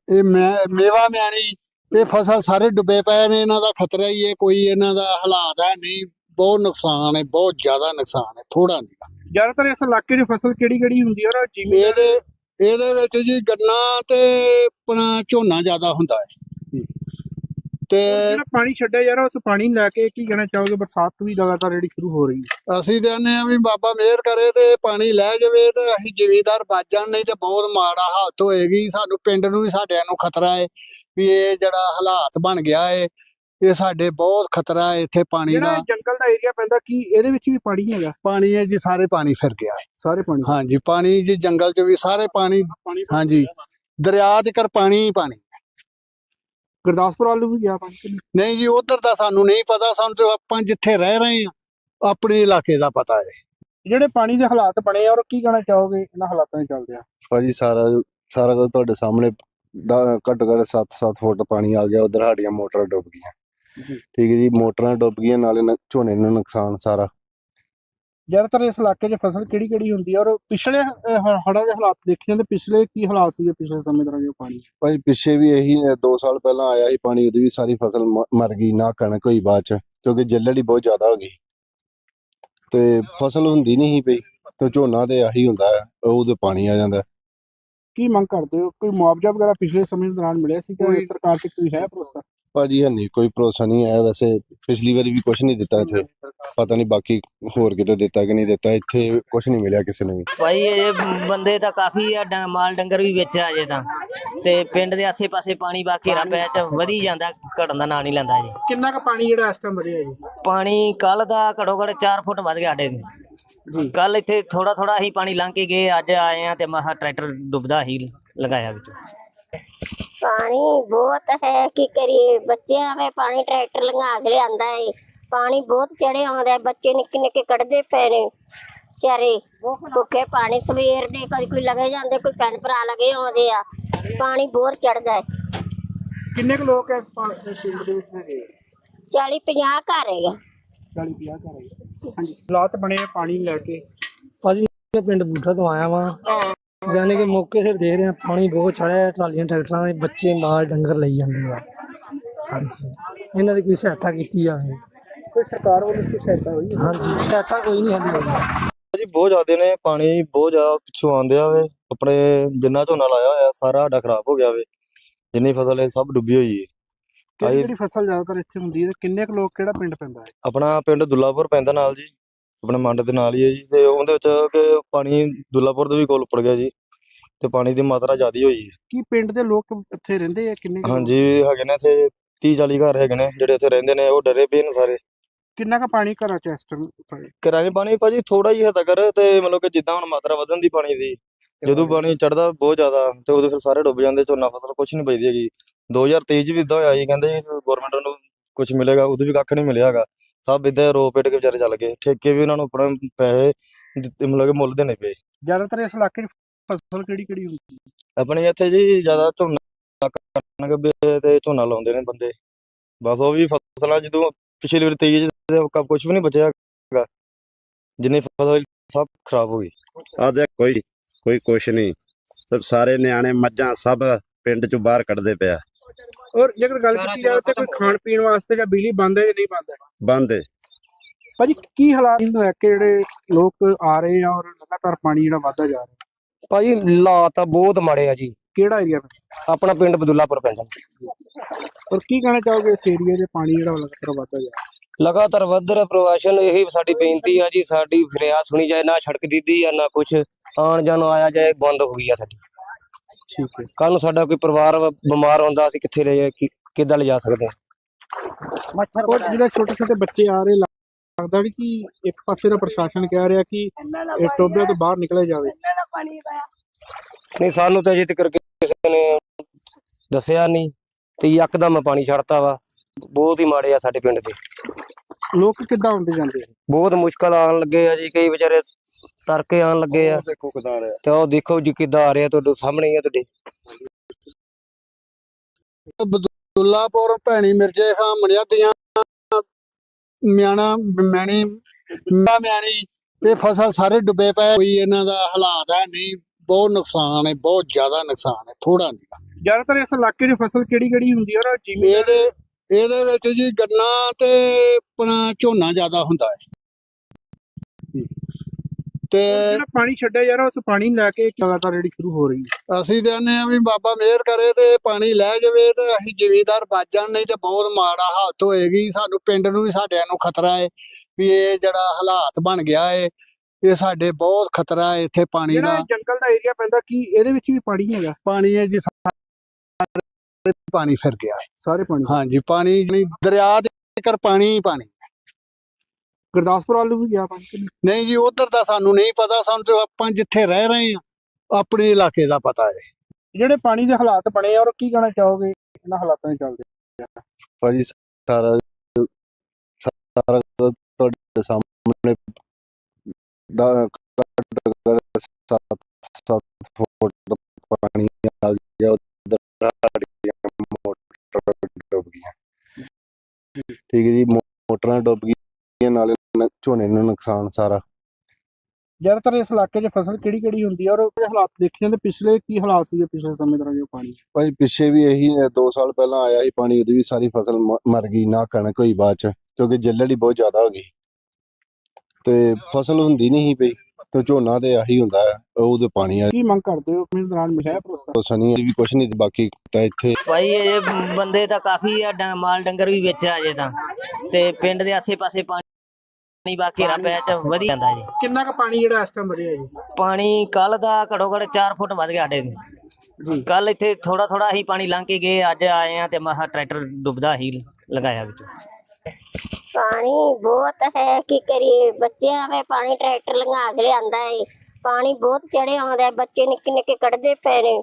ਇਹ ਮੇਵਾ ਮਿਆਣੀ ਇਹ ਫਸਲ ਸਾਰੇ ਡੁੱਬੇ ਪਏ ਨੇ ਇਹਨਾਂ ਦਾ ਖਤਰਾ ਹੀ ਹੈ ਕੋਈ ਇਹਨਾਂ ਦਾ ਹਾਲਾਤ ਹੈ ਨਹੀਂ ਬਹੁਤ ਨੁਕਸਾਨ ਹੈ ਬਹੁਤ ਜ਼ਿਆਦਾ ਨੁਕਸਾਨ ਹੈ ਥੋੜਾ ਨਹੀਂ ਜ਼ਿਆਦਾਤਰ ਇਸ ਇਲਾਕੇ 'ਚ ਫਸਲ ਕਿਹੜੀ ਕਿਹੜੀ ਹੁੰਦੀ ਹੈ ਔਰ ਜਿਵੇਂ ਇਹਦੇ ਇਹਦੇ ਵਿੱਚ ਜੀ ਗੰਨਾ ਤੇ ਆਪਣਾ ਝੋਨਾ ਜ਼ਿਆਦਾ ਹੁੰਦਾ ਹੈ। ਤੇ ਜਿਹੜਾ ਪਾਣੀ ਛੱਡਿਆ ਰਿਹਾ ਉਸ ਪਾਣੀ ਨੂੰ ਲੈ ਕੇ ਕੀ ਕਹਿਣਾ ਚਾਹੋਗੇ? ਬਰਸਾਤ ਵੀ ਲਗਾਤਾਰ ਜਿਹੜੀ ਸ਼ੁਰੂ ਹੋ ਰਹੀ ਹੈ। ਅਸੀਂ ਕਹਿੰਦੇ ਆ ਵੀ ਬਾਬਾ ਮਿਹਰ ਕਰੇ ਤੇ ਪਾਣੀ ਲੈ ਜਾਵੇ ਤੇ ਅਸੀਂ ਜ਼ਿਮੀਦਾਰ ਬਚ ਜਾਣ ਨਹੀਂ ਤੇ ਬਹੁਤ ਮਾੜਾ ਹਾਲਤ ਹੋਏਗੀ। ਸਾਨੂੰ ਪਿੰਡ ਨੂੰ ਵੀ ਸਾਡਿਆਂ ਨੂੰ ਖਤਰਾ ਹੈ ਵੀ ਇਹ ਜਿਹੜਾ ਹਾਲਾਤ ਬਣ ਗਿਆ ਹੈ ਇਹ ਸਾਡੇ ਬਹੁਤ ਖਤਰਾ ਹੈ ਇੱਥੇ ਪਾਣੀ ਜਿਹੜਾ ਦਾ। ਇਹ ਜੰਗਲ ਦਾ ਏਰੀਆ ਪੈਂਦਾ ਕੀ ਇਹਦੇ ਵਿੱਚ ਵੀ ਪਾਣੀ ਹੈਗਾ? ਪਾਣੀ ਹੈ ਜੀ ਸਾਰੇ ਪਾਣੀ ਫਿਰ ਗਿਆ ਹੈ ਸਾਰੇ ਪਾਣੀ? ਹਾਂਜੀ ਪਾਣੀ ਜੀ ਜੰਗਲ 'ਚ ਵੀ ਸਾਰੇ ਪਾਣੀ ਪਾਣੀ ਹਾਂਜੀ। ਦਰਿਆ 'ਚ ਕਰ ਪਾਣੀ ਹੀ ਪਾਣੀ। ਗੁਰਦਾਸਪੁਰ ਵੱਲ ਵੀ ਗਿਆ ਪਾਣੀ ਕਿ ਨਹੀਂ? ਨਹੀਂ ਜੀ ਉਧਰ ਦਾ ਸਾਨੂੰ ਨਹੀਂ ਪਤਾ ਸਾਨੂੰ ਤੇ ਆਪਾਂ ਜਿੱਥੇ ਰਹਿ ਰਹੇ ਹਾਂ ਆਪਣੇ ਇਲਾਕੇ ਦਾ ਪਤਾ ਹੈ ਜਿਹੜੇ ਪਾਣੀ ਦੇ ਹਾਲਾਤ ਬਣੇ ਆ ਔਰ ਕੀ ਕਹਿਣਾ ਚਾਹੋਗੇ ਇਹਨਾਂ ਹਾਲਾਤਾਂ 'ਚ ਚੱਲਦੇ ਆ ਭਾਜੀ ਸਾਰਾ ਸਾਰਾ ਕੁਝ ਤੁਹਾਡੇ ਸਾਹਮਣੇ ਦਾ ਘੱਟੋ ਘੱਟ 7-7 ਫੁੱਟ ਪਾਣੀ ਆ ਗਿਆ ਉਧਰ ਸਾਡੀਆਂ ਮੋਟਰਾਂ ਡੁੱਬ ਗਈਆਂ ਜੀ। ਠੀਕ ਹੈ ਜੀ ਮੋਟਰਾਂ ਡੁੱਬ ਗਈਆਂ ਨਾਲੇ ਨ- ਝੋਨੇ ਨੂੰ ਨੁਕਸਾਨ ਸਾਰਾ ਜ਼ਿਆਦਾਤਰ ਇਸ ਇਲਾਕੇ 'ਚ ਫਸਲ ਕਿਹੜੀ ਕਿਹੜੀ ਹੁੰਦੀ ਹੈ ਔਰ ਪਿਛਲੇ ਅਹ, ਹ- ਹੜ੍ਹਾਂ ਦੇ ਹਾਲਾਤ ਦੇਖੇ ਜਾਂਦੇ ਪਿਛਲੇ ਕੀ ਹਾਲਾਤ ਸੀਗੇ ਪਿਛਲੇ ਸਮੇਂ ਦੌਰਾਨ ਜੋ ਪਾਣੀ? ਭਾਈ ਪਿੱਛੇ ਵੀ ਇਹੀ 2 ਸਾਲ ਪਹਿਲਾਂ ਆਇਆ ਸੀ ਪਾਣੀ ਉਹਦੀ ਵੀ ਸਾਰੀ ਫਸਲ ਮਰ ਗਈ ਨਾ ਕਣਕ ਹੋਈ ਬਾਅਦ ਚ ਕਿਉਂਕਿ ਜੱਲੜ ਹੀ ਬਹੁਤ ਜ਼ਿਆਦਾ ਹੋ ਗਈ। ਤੇ ਫਸਲ ਹੁੰਦੀ ਨਹੀਂ ਸੀ ਪਈ ਤੇ ਝੋਨਾ ਤੇ ਆਹੀ ਹੁੰਦਾ ਹੈ ਉਹਦੇ ਪਾਣੀ ਆ ਜਾਂਦਾ। ਕੀ ਮੰਗ ਕਰਦੇ ਹੋ? ਕੋਈ ਮੁਆਵਜ਼ਾ ਵਗੈਰਾ ਪਿਛਲੇ ਸਮੇਂ ਦੌਰਾਨ ਮਿਲਿਆ ਸੀ ਕਿ ਸਰਕਾਰ ਤੇ ਕੋਈ ਹੈ ਭਰੋਸਾ? ਭਾਜੀ ਹੰਨੀ ਕੋਈ ਭਰੋਸਾ ਨਹੀਂ ਹੈ। ਵੈਸੇ ਪਿਛਲੀ ਵਾਰੀ ਵੀ ਕੁਝ ਨਹੀਂ ਦਿੱਤਾ ਇੱਥੇ। ਪਤਾ ਨਹੀਂ ਬਾਕੀ ਹੋਰ ਕਿਤੇ ਦਿੱਤਾ ਕਿ ਨਹੀਂ ਦਿੱਤਾ। ਇੱਥੇ ਕੁਝ ਨਹੀਂ ਮਿਲਿਆ ਕਿਸੇ ਨੂੰ ਵੀ। ਭਾਈ ਇਹ ਬੰਦੇ ਤਾਂ ਕਾਫੀ ਆ ਡ- ਮਾਲ ਡੰਗਰ ਵੀ ਵਿੱਚ ਆ ਜੇ ਤਾਂ। ਤੇ ਪਿੰਡ ਦੇ ਆਸੇ-ਪਾਸੇ ਪਾਣੀ ਬਾ ਘੇਰਾ ਪਿਆ ਚ ਵਧੀ ਜਾਂਦਾ ਘਟਣ ਦਾ ਨਾਂ ਨਹੀਂ ਲੈਂਦਾ ਜੀ ਕਿੰਨਾ ਕੁ ਪਾਣੀ ਜਿਹੜਾ ਇਸ ਟਾਈਮ ਵਧਿਆ ਜੀ? ਪਾਣੀ ਕੱਲ ਦਾ ਘੜੋ ਘੜ 4 ਫੁੱਟ ਵੱਧ ਗਿਆ ਸਾਡੇ ਜੀ। ਕੱਲ ਇੱਥੇ ਥੋੜਾ ਥੋੜਾ ਅਸੀਂ ਪਾਣੀ ਲੰਘ ਕੇ ਗਏ ਅੱਜ ਆਏ ਆ ਤੇ ਮਹਾ ਟਰੈਕਟਰ ਡੁੱਬਦਾ ਹੀ ਲਗਾਇਆ ਵਿੱਚ। ਪਾਣੀ ਬਹੁਤ ਹੈ ਕੀ ਕਰੀਏ? ਬੱਚਿਆਂ ਵੇ ਪਾਣੀ ਟਰੈਕਟਰ ਲੰਘਾ ਕੇ ਲਿਆਂਦਾ ਏ। ਪਾਣੀ ਬਹੁਤ ਚੜੇ ਆਉਂਦਾ ਹੈ, ਬੱਚੇ ਨਿੱਕੇ ਨਿੱਕੇ ਕੱਢਦੇ ਪਏ ਨੇ। ਚਾਰੇ ਭੁੱਖੇ ਪਾਣੀ ਸਵੇਰ ਦੇ ਕਦੀ ਕੋਈ ਲਗੇ ਜਾਂਦੇ ਕੋਈ ਭੈਣ ਭਰਾ ਲਗੇ ਆਉਂਦੇ ਆ। ਪਾਣੀ ਬਹੁਤ ਚੜਦਾ ਹੈ ਕਿੰਨੇ ਕੁ ਲੋਕ ਇਸ ਪਾ- ਇਸ ਪਿੰਡ ਦੇ ਵਿੱਚ ਹੈਗੇ? 40 50 ਘਰ ਹੈਗਾ। 40 50 ਘਰ ਹੈਗੇ। ਹਾਂਜੀ। ਹਾਲਾਤ ਬਣੇ ਆ ਪਾਣੀ ਲੈ ਕੇ। ਭਾਜੀ ਮੈਂ ਪਿੰਡ ਬੂਠਾ ਤੋਂ ਆਇਆ ਵਾਂ। ਜਾਨੇ ਕਿ ਮੌਕੇ ਸਿਰ ਦੇਖ ਰਹੇ ਆ ਪਾਣੀ ਬਹੁਤ ਚੜਿਆ ਹੈ, ਟਰਾਲੀਆਂ ਟਰੈਕਟਰਾਂ ਦੇ ਬੱਚੇ ਮਾਲ ਡੰਗਰ ਲਈ ਜਾਂਦੇ ਆ। ਹਾਂਜੀ। ਇਹਨਾਂ ਦੀ ਕੋਈ ਸਹਾਇਤਾ ਕੀਤੀ ਜਾਵੇ। ਕੋਈ ਸਰਕਾਰ ਵੱਲੋਂ ਕੋਈ ਸਹਾਇਤਾ ਹੋਈ ਹੈ? ਹਾਂਜੀ ਸਹਾਇਤਾ ਕੋਈ ਨਹੀਂ ਹੁੰਦੀ ਜੀ ਬਹੁਤ ਜ਼ਿਆਦੇ ਨੇ ਪਾਣੀ ਬਹੁਤ ਜ਼ਿਆਦਾ ਪਿੱਛੋਂ ਆਉਂਦੇ ਆ ਵੇ। ਆਪਣੇ ਜਿੰਨਾ ਝੋਨਾ ਲਾਇਆ ਹੋਇਆ ਸਾਰਾ ਸਾਡਾ ਖਰਾਬ ਹੋ ਗਿਆ ਵੇ। ਜਿੰਨੀ ਫਸਲ ਹੈ ਸਭ ਡੁੱਬੀ ਹੋਈ ਹੈ ਕਿਹੜੀ ਫਸਲ ਜ਼ਿਆਦਾਤਰ ਇੱਥੇ ਹੁੰਦੀ ਹੈ ਕਿੰਨੇ ਕੁ ਲੋਕ ਕਿਹੜਾ ਪਿੰਡ ਪੈਂਦਾ ਹੈ? ਆਪਣਾ ਪਿੰਡ ਦੁੱਲਾਪੁਰ ਪੈਂਦਾ ਨਾਲ ਜੀ। ਆਪਣੇ ਮੰਡ ਦੇ ਨਾਲ ਹੀ ਹੈ ਜੀ ਤੇ ਉਹਦੇ ਵਿੱਚ ਕਿ ਪਾਣੀ ਦੁੱਲਾਪੁਰ ਦੇ ਵੀ ਕੋਲ ਉੱਪੜ ਗਿਆ ਜੀ ਤੇ ਪਾਣੀ ਦੀ ਮਾਤਰਾ ਜ਼ਿਆਦੀ ਹੋਈ ਹੈ। ਕੀ ਪਿੰਡ ਦੇ ਲੋਕ ਇੱਥੇ ਰਹਿੰਦੇ ਆ ਕਿੰਨੇ ਕੁ ਲੋਕ? ਹਾਂਜੀ ਹੈਗੇ ਨੇ ਇੱਥੇ 30 40 ਘਰ ਹੈਗੇ ਨੇ ਜਿਹੜੇ ਇੱਥੇ ਰਹਿੰਦੇ ਨੇ ਉਹ ਡਰੇ ਪਏ ਨੇ ਸਾਰੇ। ਕਿੰਨਾ ਕੁ ਪਾਣੀ ਘਰਾਂ ਚ ਇਸ ਟਾਈਮ ਕਿਰਾਏ ਪਾਣੀ ਭਾਜੀ ਥੋੜਾ ਹੀ ਹੱਦ ਕਰ ਤੇ ਮਤਲਬ ਕਿ ਜਿੱਦਾਂ ਹੁਣ ਮਾਤਰਾ ਵਧਣ ਦੀ ਪਾਣੀ ਦੀ ਜਦੋਂ ਪਾਣੀ ਚੜਦਾ ਬਹੁਤ ਜ਼ਿਆਦਾ ਤੇ ਉਦੋਂ ਫਿਰ ਸਾਰੇ ਡੁੱਬ ਜਾਂਦੇ ਝੋਨਾ ਫਸਲ ਕੁਝ ਨਹੀਂ ਬਚਦੀ ਹੈਗੀ। 2023 ਚ ਵੀ ਇਦਾਂ ਹੋਇਆ ਸੀ ਕਹਿੰਦੇ ਗਵਰਨਮੈਂਟ ਨੂੰ ਕੁਝ ਮਿਲੇਗਾ ਉਦੋਂ ਵੀ ਕੱਖ ਨਹੀਂ ਮਿਲਿਆ ਹੈਗਾ। ਸਭ ਇਦਾਂ ਰੋ ਪੇਟ ਕੇ ਵਿਚਾਰੇ ਚੱਲ ਗਏ। ਠੇਕੇ ਵੀ ਉਹਨਾਂ ਨੂੰ ਆਪਣੇ ਪੈਸੇ ਦਿੱਤੇ ਮਤਲਬ ਕਿ ਮੁੱਲ ਦੇਣੇ ਪਏ। ਜ਼ਿਆਦਾਤਰ ਇਸ ਇਲਾਕੇ 'ਚ ਫਸਲ ਕਿਹੜੀ ਕਿਹੜੀ ਹੁੰਦੀ ਹੈ? ਆਪਣੇ ਇੱਥੇ ਜੀ ਜ਼ਿਆਦਾ ਝੋਨਾ ਕਣਕ ਤੇ ਝੋਨਾ ਲਾਉਂਦੇ ਨੇ ਬੰਦੇ। ਬਸ ਉਹ ਵੀ ਫਸਲਾਂ ਜਦੋਂ ਪਿਛਲੀ ਵਾਰ 23 ਚ ਕੁਝ ਵੀ ਨਹੀਂ ਬਚਿਆ ਹੈਗਾ। ਜਿੰਨੀ ਫਸਲ ਸਭ ਖਰਾਬ ਹੋ ਗਈ। ਆ ਦੇਖ ਕੋਈ ਕੋਈ ਕੁਛ ਨਹੀਂ। ਸਭ ਸਾਰੇ ਨਿਆਣੇ ਮੱਝਾਂ ਸਭ ਪਿੰਡ ਚੋਂ ਬਾਹਰ ਕੱਢਦੇ ਪਿਆ। ਔਰ ਜੇਕਰ ਗੱਲ ਕੀਤੀ ਜਾਵੇ ਤੇ ਕੋਈ ਖਾਣ ਪੀਣ ਵਾਸਤੇ ਜਾਂ ਬਿਜਲੀ ਬੰਦ ਹੈ ਜਾਂ ਨਹੀਂ ਬੰਦ ਹੈ? ਬੰਦ ਏ। ਭਾਜੀ ਕੀ ਹਾਲਾਤ ਨੂੰ ਲੈ ਕੇ ਜਿਹੜੇ ਲੋਕ ਆ ਰਹੇ ਆ ਔਰ ਲਗਾਤਾਰ ਪਾਣੀ ਜਿਹੜਾ ਵਧਦਾ ਜਾ ਰਿਹਾ? ਭਾਜੀ ਹਾਲਾਤ ਤਾਂ ਬਹੁਤ ਮਾੜੇ ਆ ਜੀ। ਕਿਹੜਾ ਏਰੀਆ ਆਪਣਾ ਪਿੰਡ ਬਦੁੱਲਾਪੁਰ ਪੈਂਦਾ ਔਰ ਕੀ ਕਹਿਣਾ ਚਾਹੋਗੇ ਇਸ ਏਰੀਆ ਦੇ ਪਾਣੀ ਜਿਹੜਾ ਲਗਾਤਾਰ ਵਧਦਾ ਜਾ ਰਿਹਾ? ਲਗਾਤਾਰ ਵੱਧ ਰਿਹਾ ਪ੍ਰਵਾਸ਼ਨ ਇਹੀ ਸਾਡੀ ਬੇਨਤੀ ਆ ਜੀ ਸਾਡੀ ਫਰਿਆਦ ਸੁਣੀ ਜਾਏ ਨਾ ਸੜਕ ਦਿੱਦੀ ਆ ਨਾ ਕੁਛ। ਆਣ ਜਾਣ ਆਇਆ ਜਾਏ ਬੰਦ ਹੋ ਗਈ ਆ ਸਾਡੀ। ਠੀਕ ਹੈ। ਕੱਲ ਨੂੰ ਸਾਡਾ ਕੋਈ ਪਰਿਵਾਰ ਵ- ਬਿਮਾਰ ਹੁੰਦਾ ਅਸੀਂ ਕਿੱਥੇ ਲੈ ਜਾ ਕਿ- ਕਿੱਦਾਂ ਲਿਜਾ ਸਕਦੇ ਹਾਂ? ਔਰ ਜਿਹੜੇ ਛੋਟੇ ਛੋਟੇ ਬੱਚੇ ਆ ਰਹੇ ਲੱਗਦਾ ਵੀ ਕਿ ਇੱਕ ਪਾਸੇ ਦਾ ਪ੍ਰਸ਼ਾਸਨ ਕਹਿ ਰਿਹਾ ਕਿ ਇਹ ਟੋਬੇ ਤੋਂ ਬਾਹਰ ਨਿਕਲਿਆ ਜਾਵੇ। ਨਹੀਂ ਸਾਨੂੰ ਤਾਂ ਅਜੇ ਤੱਕ ਕਿਸੇ ਨੇ ਦੱਸਿਆ ਨਹੀਂ ਤੇ ਯਕਦਮ ਪਾਣੀ ਛੱਡਤਾ ਵਾ। ਬਹੁਤ ਹੀ ਮਾੜੇ ਆ ਸਾਡੇ ਪਿੰਡ ਦੇ। ਲੋਕ ਕਿੱਦਾਂ ਆਉਂਦੇ ਜਾਂਦੇ ਆ ਬਹੁਤ ਮੁਸ਼ਕਲ ਆਉਣ ਲੱਗੇ ਆ ਜੀ ਕਈ ਵਿਚਾਰੇ ਤਰਕੇ ਆਣ ਲੱਗੇ ਆ। ਦੇਖੋ ਕਿਦਾਂ ਰਿਹਾ। ਤੇ ਉਹ ਦੇਖੋ ਜੀ ਕਿੱਦਾਂ ਆ ਰਿਹਾ ਤੁਹਾਡੇ ਸਾਹਮਣੇ ਹੀ ਆ ਤੁਹਾਡੇ। ਬਦੁੱਲਾਪੁਰ ਭੈਣੀ ਮਿਰਜੇ ਖਾਂ ਮਣਿਆ ਦੀਆਂ ਮਿਆਣਾ ਮੈਣੀ ਮਿਆਣਾ ਮਿਆਣੀ ਇਹ ਫਸਲ ਸਾਰੇ ਡੁੱਬੇ ਪਏ। ਕੋਈ ਇਹਨਾਂ ਦਾ ਹਾਲਾਤ ਹੈ ਨਹੀਂ ਬਹੁਤ ਨੁਕਸਾਨ ਹੈ ਬਹੁਤ ਜ਼ਿਆਦਾ ਨੁਕਸਾਨ ਹੈ ਥੋੜਾ ਨਹੀਂ ਜ਼ਿਆਦਾਤਰ ਇਸ ਇਲਾਕੇ 'ਚ ਫਸਲ ਕਿਹੜੀ ਕਿਹੜੀ ਹੁੰਦੀ ਹੈ ਔਰ ਜਿਵੇਂ ਇਹਦੇ ਇਹਦੇ ਵਿੱਚ ਜੀ ਗੰਨਾ ਤੇ ਆਪਣਾ ਝੋਨਾ ਜ਼ਿਆਦਾ ਹੁੰਦਾ ਹੈ। ਤੇ ਜਿਹੜਾ ਪਾਣੀ ਛੱਡਿਆ ਰਿਹਾ ਉਸ ਪਾਣੀ ਲੈ ਕੇ ਲਗਾਤਾਰ ਜਿਹੜੀ ਸ਼ੁਰੂ ਹੋ ਰਹੀ ਹੈ। ਅਸੀਂ ਤੇ ਆਨੇ ਆ ਵੀ ਬਾਬਾ ਮਿਹਰ ਕਰੇ ਤੇ ਪਾਣੀ ਲੈ ਜਾਵੇ ਤੇ ਅਸੀਂ ਜ਼ਿਮੀਂਦਾਰ ਬਚ ਜਾਣ ਨਹੀਂ ਤੇ ਬਹੁਤ ਮਾੜਾ ਹਾਲਤ ਹੋਏਗੀ। ਸਾਨੂੰ ਪਿੰਡ ਨੂੰ ਵੀ ਸਾਡਿਆਂ ਨੂੰ ਖਤਰਾ ਹੈ ਵੀ ਇਹ ਜਿਹੜਾ ਹਾਲਾਤ ਬਣ ਗਿਆ ਹੈ ਇਹ ਸਾਡੇ ਬਹੁਤ ਖਤਰਾ ਹੈ ਇੱਥੇ ਪਾਣੀ ਦਾ। ਜੰਗਲ ਦਾ ਏਰੀਆ ਪੈਂਦਾ ਕੀ ਇਹਦੇ ਵਿੱਚ ਵੀ ਪਾਣੀ ਹੈਗਾ? ਪਾਣੀ ਹੈ ਜੀ ਸਾਰੇ ਪਾਣੀ ਫਿਰ ਗਿਆ ਸਾਰੇ ਪਾਣੀ। ਹਾਂਜੀ ਪਾਣੀ ਦਰਿਆ ਦੇ ਕਰ ਪਾਣੀ ਹੀ ਪਾਣੀ। ਗੁਰਦਾਸਪੁਰ ਵੱਲ ਵੀ ਗਿਆ ਪਾਣੀ ਕਿ ਨਹੀਂ? ਨਹੀਂ ਜੀ ਉਧਰ ਦਾ ਸਾਨੂੰ ਨਹੀਂ ਪਤਾ ਸਾਨੂੰ ਤੇ ਆਪਾਂ ਜਿੱਥੇ ਰਹਿ ਰਹੇ ਹਾਂ ਆਪਣੇ ਇਲਾਕੇ ਦਾ ਪਤਾ ਹੈ। ਜਿਹੜੇ ਪਾਣੀ ਦੇ ਹਾਲਾਤ ਬਣੇ ਆ ਔਰ ਕੀ ਕਹਿਣਾ ਚਾਹੋਗੇ? ਇਹਨਾਂ ਹਾਲਾਤਾਂ ਦੇ ਚੱਲਦੇ। ਭਾਜੀ ਸਾਰਾ ਸਾਰਾ ਤੁਹਾਡੇ ਸਾਹਮਣੇ ਦਾ ਘੱਟ ਸੱਤ ਸੱਤ ਫੁੱਟ ਪਾਣੀ ਆ ਗਿਆ ਉਧਰ ਸਾਡੀਆਂ ਮੋਟਰ ਡੁੱਬ ਗਈਆਂ। ਠੀਕ ਹੈ ਜੀ ਮੋ- ਮੋਟਰਾਂ ਡੁੱਬ ਗਈਆਂ। ਨਾਲੇ ਝੋਨੇ ਨੂੰ ਨੁਕਸਾਨ ਸਾਰਾ। ਜ਼ਿਆਦਾਤਰ ਇਸ ਇਲਾਕੇ 'ਚ ਫਸਲ ਕਿਹੜੀ ਕਿਹੜੀ ਹੁੰਦੀ ਹੈ ਔਰ ਉਹਦੇ ਹਾਲਾਤ ਦੇਖੇ ਜਾਂਦੇ। ਪਿਛਲੇ ਕੀ ਹਾਲਾਤ ਸੀਗੇ ਪਿਛਲੇ ਸਮੇਂ ਦੌਰਾਨ ਜੋ ਪਾਣੀ? ਭਾਈ ਪਿੱਛੇ ਵੀ ਇਹੀ 2 ਸਾਲ ਪਹਿਲਾਂ ਆਇਆ ਸੀ ਪਾਣੀ ਉਹਦੀ ਵੀ ਸਾਰੀ ਫਸਲ ਮ- ਮਰ ਗਈ ਨਾ ਕਣਕ ਹੋਈ ਬਾਅਦ ਚ ਕਿਉਂਕਿ ਜੱਲੜੀ ਬਹੁਤ ਜ਼ਿਆਦਾ ਹੋ ਗਈ। ਤੇ ਫਸਲ ਹੁੰਦੀ ਨਹੀਂ ਸੀ ਪਈ। ਤੇ ਝੋਨਾ ਤੇ ਆਹੀ ਹੁੰਦਾ ਹੈ ਉਹਦੇ ਪਾਣੀ ਆ। ਕੀ ਮੰਗ ਕਰਦੇ ਹੋ? ਆਪਣੇ ਦੌਰਾਨ ਮਿਲਿਆ ਭਰੋਸਾ? ਸਨੀ ਵੀ ਕੁਛ ਨਹੀਂ ਤੇ ਬਾਕੀ ਤਾਂ ਇੱਥੇ ਭਾਈ ਇਹ ਬੰਦੇ ਤਾਂ ਕਾਫੀ ਆ ਡ- ਮਾਲ ਡੰਗਰ ਵੀ ਵਿੱਚ ਆ ਜੇ ਤਾਂ। ਤੇ ਪਿੰਡ ਦੇ ਆਸੇ-ਪਾਸੇ ਪਾਣੀ ਬਾਕੀ ਰਾ ਪਿਆ ਚ ਵਧੀ ਜਾਂਦਾ ਜੀ। ਕਿੰਨਾ ਕੁ ਪਾਣੀ ਜਿਹੜਾ ਇਸ ਟਾਈਮ ਵਧਿਆ ਜੀ? ਪਾਣੀ ਕੱਲ ਦਾ ਘੜੋ ਘੜ 4 ਫੁੱਟ ਵੱਧ ਗਿਆ ਸਾਡੇ ਜੀ। ਕੱਲ ਇੱਥੇ ਥੋੜਾ ਥੋੜਾ ਹੀ ਪਾਣੀ ਲੰਘ ਕੇ ਗਏ ਅੱਜ ਆਏ ਆ ਤੇ ਮਹਾ ਟਰੈਕਟਰ ਡੁੱਬਦਾ ਹੀ ਲਗਾਇਆ ਵਿੱਚ। ਪਾਣੀ ਬਹੁਤ ਹੈ ਕੀ ਕਰੀਏ? ਬੱਚਿਆਂ ਵੇ ਪਾਣੀ ਟਰੈਕਟਰ ਲੰਘਾ ਕੇ ਲਿਆਂਦਾ ਏ। ਪਾਣੀ ਬਹੁਤ ਚੜੇ ਆਉਂਦਾ ਹੈ ਬੱਚੇ ਨਿੱਕੇ ਨਿੱਕੇ ਕੱਢਦੇ ਪਏ ਨੇ।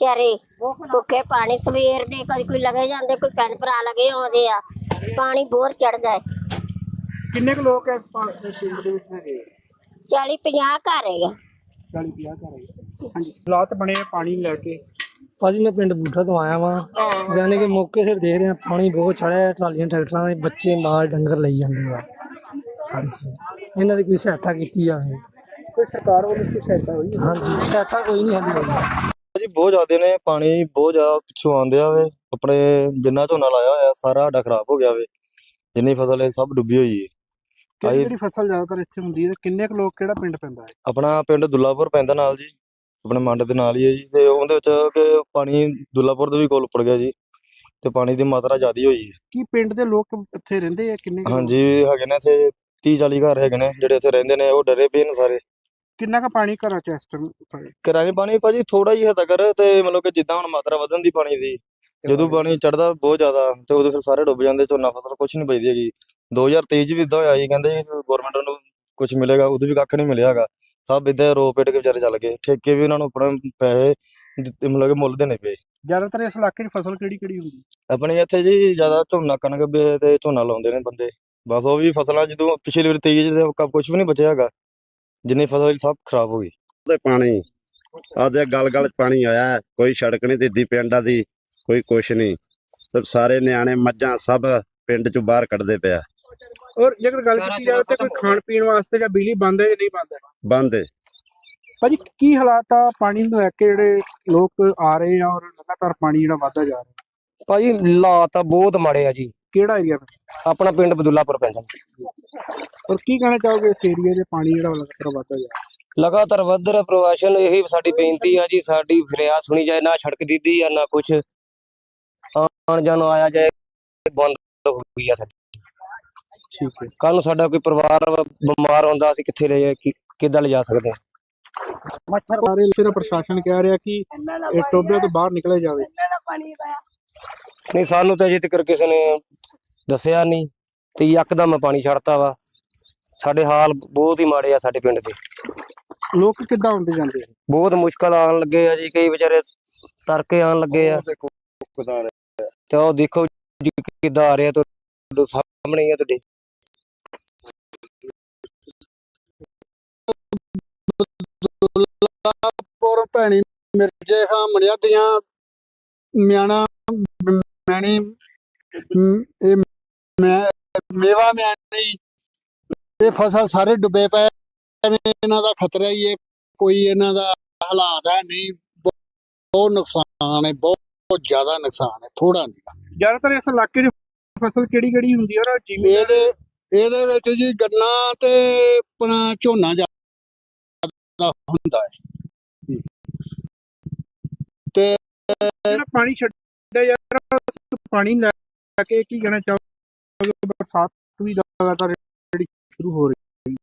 ਚਾਰੇ ਭੁੱਖੇ ਪਾਣੀ ਸਵੇਰ ਦੇ ਕਦੀ ਕੋਈ ਲਗੇ ਜਾਂਦੇ ਕੋਈ ਭੈਣ ਭਰਾ ਲਗੇ ਆਉਂਦੇ ਆ। ਪਾਣੀ ਬਹੁਤ ਚੜਦਾ ਹੈ ਕਿੰਨੇ ਕੁ ਲੋਕ ਇਸ ਪਾ- ਇਸ ਪਿੰਡ ਦੇ ਵਿੱਚ ਹੈਗੇ? 40 50 ਘਰ ਹੈਗਾ। 40 50 ਘਰ ਹੈਗੇ। ਹਾਂਜੀ। ਹਾਲਾਤ ਬਣੇ ਆ ਪਾਣੀ ਲੈ ਕੇ। ਭਾਜੀ ਮੈਂ ਪਿੰਡ ਬੂਠਾ ਤੋਂ ਆਇਆ ਵਾਂ। ਜਾਨੇ ਕਿ ਮੌਕੇ ਸਿਰ ਦੇਖ ਰਿਹਾ ਪਾਣੀ ਬਹੁਤ ਚੜਿਆ ਹੈ ਟਰਾਲੀਆਂ ਟਰੈਕਟਰਾਂ ਦੇ ਬੱਚੇ ਮਾਲ ਡੰਗਰ ਲਈ ਜਾਂਦੇ ਆ। ਹਾਂਜੀ। ਇਹਨਾਂ ਦੀ ਕੋਈ ਸਹਾਇਤਾ ਕੀਤੀ ਜਾਵੇ। ਕੋਈ ਸਰਕਾਰ ਵੱਲੋਂ ਕੋਈ ਸਹਾਇਤਾ ਹੋਈ ਹੈ? ਹਾਂਜੀ ਸਹਾਇਤਾ ਕੋਈ ਨਹੀਂ ਹੋਈ ਭਾਜੀ। ਬਹੁਤ ਜ਼ਿਆਦੇ ਨੇ ਪਾਣੀ ਬਹੁਤ ਜ਼ਿਆਦਾ ਪਿੱਛੋਂ ਆਉਂਦਿਆ ਵੇ। ਆਪਣੇ ਜਿੰਨਾ ਝੋਨਾ ਲਾਇਆ ਹੋਇਆ ਸਾਰਾ ਸਾਡਾ ਖਰਾਬ ਹੋ ਗਿਆ ਵੇ। ਜਿੰਨੀ ਫਸਲ ਹੈ ਸਭ ਡੁੱਬੀ ਹੋਈ ਹੈ ਕਿਹੜੀ ਫਸਲ ਜ਼ਿਆਦਾਤਰ ਇੱਥੇ ਹੁੰਦੀ ਹੈ ਕਿੰਨੇ ਕੁ ਲੋਕ ਕਿਹੜਾ ਪਿੰਡ ਪੈਂਦਾ ਹੈ? ਆਪਣਾ ਪਿੰਡ ਦੁੱਲਾਪੁਰ ਪੈਂਦਾ ਨਾਲ ਜੀ। ਆਪਣੇ ਮੰਡ ਦੇ ਨਾਲ ਹੀ ਹੈ ਜੀ ਤੇ ਉਹਦੇ ਵਿੱਚ ਕਿ ਪਾਣੀ ਦੁੱਲਾਪੁਰ ਦੇ ਵੀ ਕੋਲ ਉੱਪੜ ਗਿਆ ਜੀ ਤੇ ਪਾਣੀ ਦੀ ਮਾਤਰਾ ਜ਼ਿਆਦੀ ਹੋਈ ਹੈ। ਕੀ ਪਿੰਡ ਦੇ ਲੋਕ ਇੱਥੇ ਰਹਿੰਦੇ ਆ ਕਿੰਨੇ ਕੁ ਲੋਕ? ਹਾਂਜੀ ਹੈਗੇ ਨੇ ਇੱਥੇ 30 40 ਘਰ ਹੈਗੇ ਨੇ ਜਿਹੜੇ ਇੱਥੇ ਰਹਿੰਦੇ ਨੇ ਉਹ ਡਰੇ ਪਏ ਨੇ ਸਾਰੇ। ਕਿੰਨਾ ਕੁ ਪਾਣੀ ਘਰਾਂ ਚ ਇਸ ਟਾਈਮ ਕਿਰਾਏ ਪਾਣੀ ਭਾਜੀ ਥੋੜਾ ਹੀ ਹੱਦ ਕਰ ਤੇ ਮਤਲਬ ਕਿ ਜਿੱਦਾਂ ਹੁਣ ਮਾਤਰਾ ਵਧਣ ਦੀ ਪਾਣੀ ਦੀ ਜਦੋਂ ਪਾਣੀ ਚੜਦਾ ਬਹੁਤ ਜ਼ਿਆਦਾ ਤੇ ਉਦੋਂ ਫਿਰ ਸਾਰੇ ਡੁੱਬ ਜਾਂਦੇ ਝੋਨਾ ਫਸਲ ਕੁਝ ਨਹੀਂ ਬਚਦੀ ਹੈਗੀ। 2023 ਚ ਵੀ ਇਦਾਂ ਹੋਇਆ ਸੀ ਕਹਿੰਦੇ ਗਵਰਨਮੈਂਟ ਨੂੰ ਕੁਝ ਮਿਲੇਗਾ ਉਦੋਂ ਵੀ ਕੱਖ ਨਹੀਂ ਮਿਲਿਆ ਹੈਗਾ। ਸਭ ਇਦਾਂ ਰੋ ਪੇਟ ਕੇ ਵਿਚਾਰੇ ਚੱਲ ਗਏ। ਠੇਕੇ ਵੀ ਉਹਨਾਂ ਨੂੰ ਆਪਣੇ ਪੈਸੇ ਦਿੱਤੇ ਮਤਲਬ ਕਿ ਮੁੱਲ ਦੇਣੇ ਪਏ। ਜ਼ਿਆਦਾਤਰ ਇਸ ਇਲਾਕੇ 'ਚ ਫਸਲ ਕਿਹੜੀ ਕਿਹੜੀ ਹੁੰਦੀ? ਆਪਣੇ ਇੱਥੇ ਜੀ ਜ਼ਿਆਦਾ ਝੋਨਾ ਕਣਕ ਵੀ ਤੇ ਝੋਨਾ ਲਾਉਂਦੇ ਨੇ ਬੰਦੇ। ਬਸ ਉਹ ਵੀ ਫਸਲਾਂ ਜਦੋਂ ਪਿਛਲੀ ਵਾਰੀ 23 ਚ ਕੁਝ ਵੀ ਨਹੀਂ ਬਚਿਆ ਹੈਗਾ। ਜਿੰਨੀ ਫਸਲ ਸਭ ਖਰਾਬ ਹੋ ਗਈ। ਤੇ ਪਾਣੀ ਆਦੇ ਗਲ ਗਲ ਚ ਪਾਣੀ ਆਇਆ। ਕੋਈ ਸੜਕ ਨਹੀਂ ਦਿੱਦੀ ਪਿੰਡਾਂ ਦੀ ਕੋਈ ਕੁਛ ਨਹੀਂ। ਤੇ ਸਾਰੇ ਨਿਆਣੇ ਮੱਝਾਂ ਸਭ ਪਿੰਡ ਚੋਂ ਬਾਹਰ ਕੱਢਦੇ ਪਿਆ। ਔਰ ਜੇਕਰ ਗੱਲ ਕੀਤੀ ਜਾਵੇ ਤਾਂ ਕੋਈ ਖਾਣ ਪੀਣ ਵਾਸਤੇ ਜਾਂ ਬਿਜਲੀ ਬੰਦ ਹੈ ਜਾਂ ਨਹੀਂ ਬੰਦ ਹੈ? ਬੰਦ ਏ। ਭਾਜੀ ਕੀ ਹਾਲਾਤ ਆ? ਪਾਣੀ ਨੂੰ ਲੈ ਕੇ ਜਿਹੜੇ ਲੋਕ ਆ ਰਹੇ ਆ ਔਰ ਲਗਾਤਾਰ ਪਾਣੀ ਜਿਹੜਾ ਵਧਦਾ ਜਾ ਰਿਹਾ। ਭਾਜੀ ਹਾਲਾਤ ਤਾਂ ਬਹੁਤ ਮਾੜੇ ਆ ਜੀ। ਕਿਹੜਾ ਏਰੀਆ ਆਪਣਾ ਪਿੰਡ ਬਦੁੱਲਾਪੁਰ ਪੈਂਦਾ ਔਰ ਕੀ ਕਹਿਣਾ ਚਾਹੋਗੇ ਇਸ ਏਰੀਆ ਦੇ ਪਾਣੀ ਜਿਹੜਾ ਲਗਾਤਾਰ ਵਧਦਾ ਜਾ ਰਿਹਾ? ਲਗਾਤਾਰ ਵੱਧ ਰਿਹਾ ਪ੍ਰਵਾਸ਼ਨ ਇਹੀ ਸਾਡੀ ਬੇਨਤੀ ਆ ਜੀ। ਸਾਡੀ ਫਰਿਆਦ ਸੁਣੀ ਜਾਏ ਨਾ ਸੜਕ ਦਿੱਦੀ ਆ ਨਾ ਕੁਛ। ਆਣ ਜਾਣ ਆਇਆ ਜਾਏ ਬੰਦ ਹੋ ਗਈ ਆ ਸਾਡੀ। ਠੀਕ ਹੈ। ਕੱਲ ਨੂੰ ਸਾਡਾ ਕੋਈ ਪਰਿਵਾਰ ਬਿਮਾਰ ਹੁੰਦਾ ਅਸੀਂ ਕਿੱਥੇ ਲੈ ਜਾ ਕਿੱਦਾਂ ਲਿਜਾ ਸਕਦੇ ਹਾਂ? ਸਾਰੇ ਸਿਰ ਪ੍ਰਸ਼ਾਸਨ ਕਹਿ ਰਿਹਾ ਕਿ ਇਹ ਟੋਬੇ ਤੋਂ ਬਾਹਰ ਨਿਕਲਿਆ ਜਾਵੇ। ਨਹੀਂ ਸਾਨੂੰ ਤਾਂ ਅਜੇ ਤੱਕ ਕਿਸੇ ਨੇ ਦੱਸਿਆ ਨਹੀਂ ਤੇ ਯਕਦਮ ਪਾਣੀ ਛੱਡਤਾ ਵਾ। ਸਾਡੇ ਹਾਲ ਬਹੁਤ ਹੀ ਮਾੜੇ ਆ ਸਾਡੇ ਪਿੰਡ ਦੇ। ਲੋਕ ਕਿੱਦਾਂ ਆਉਂਦੇ ਜਾਂਦੇ ਬਹੁਤ ਮੁਸ਼ਕਲ ਆਉਣ ਲੱਗੇ ਆ ਜੀ ਕਈ ਵਿਚਾਰੇ ਤਰਕੇ ਆਉਣ ਲੱਗੇ ਆ। ਤੇ ਉਹ ਦੇਖੋ ਜੀ ਕਿੱਦਾਂ ਆ ਰਿਹਾ ਤੁਹਾਡੇ ਸਾਹਮਣੇ ਆ ਤੁਹਾਡੇ। ਬਦੁੱਲਾਪੁਰ ਭੈਣੀ ਮਿਰਜੇ ਖਾਂ ਮਣਿਆਦੀਆਂ ਮਿਆਣਾ ਮੈਣੀ ਇਹ ਮੈਂ ਮੇਵਾ ਮਿਆਣੀ ਇਹ ਫਸਲ ਸਾਰੇ ਡੁੱਬੇ ਪਏ ਇਹਨਾਂ ਦਾ ਖਤਰਾ ਹੀ ਹੈ ਕੋਈ ਇਹਨਾਂ ਦਾ ਹਾਲਾਤ ਹੈ ਨਹੀਂ ਬਹੁ- ਬਹੁਤ ਨੁਕਸਾਨ ਹੈ ਬਹੁਤ ਬਹੁਤ ਜ਼ਿਆਦਾ ਨੁਕਸਾਨ ਹੈ ਥੋੜਾ ਨਹੀਂ ਜ਼ਿਆਦਾਤਰ ਇਸ ਇਲਾਕੇ 'ਚ ਫਸਲ ਕਿਹੜੀ ਕਿਹੜੀ ਹੁੰਦੀ ਹੈ ਔਰ ਜਿਵੇਂ ਇਹਦੇ ਇਹਦੇ ਵਿੱਚ ਜੀ ਗੰਨਾ ਤੇ ਆਪਣਾ ਝੋਨਾ ਜ਼ਿਆਦਾ ਹੁੰਦਾ ਹੈ। ਜਿਹੜਾ ਪਾਣੀ ਛੱਡਿਆ ਯਾਰ ਪਾਣੀ ਲੈ ਕੇ ਕੀ ਕਹਿਣਾ ਚਾਹੋਗੇ? ਬਰਸਾਤ ਵੀ ਲਗਾਤਾਰ ਜਿਹੜੀ ਸ਼ੁਰੂ ਹੋ ਰਹੀ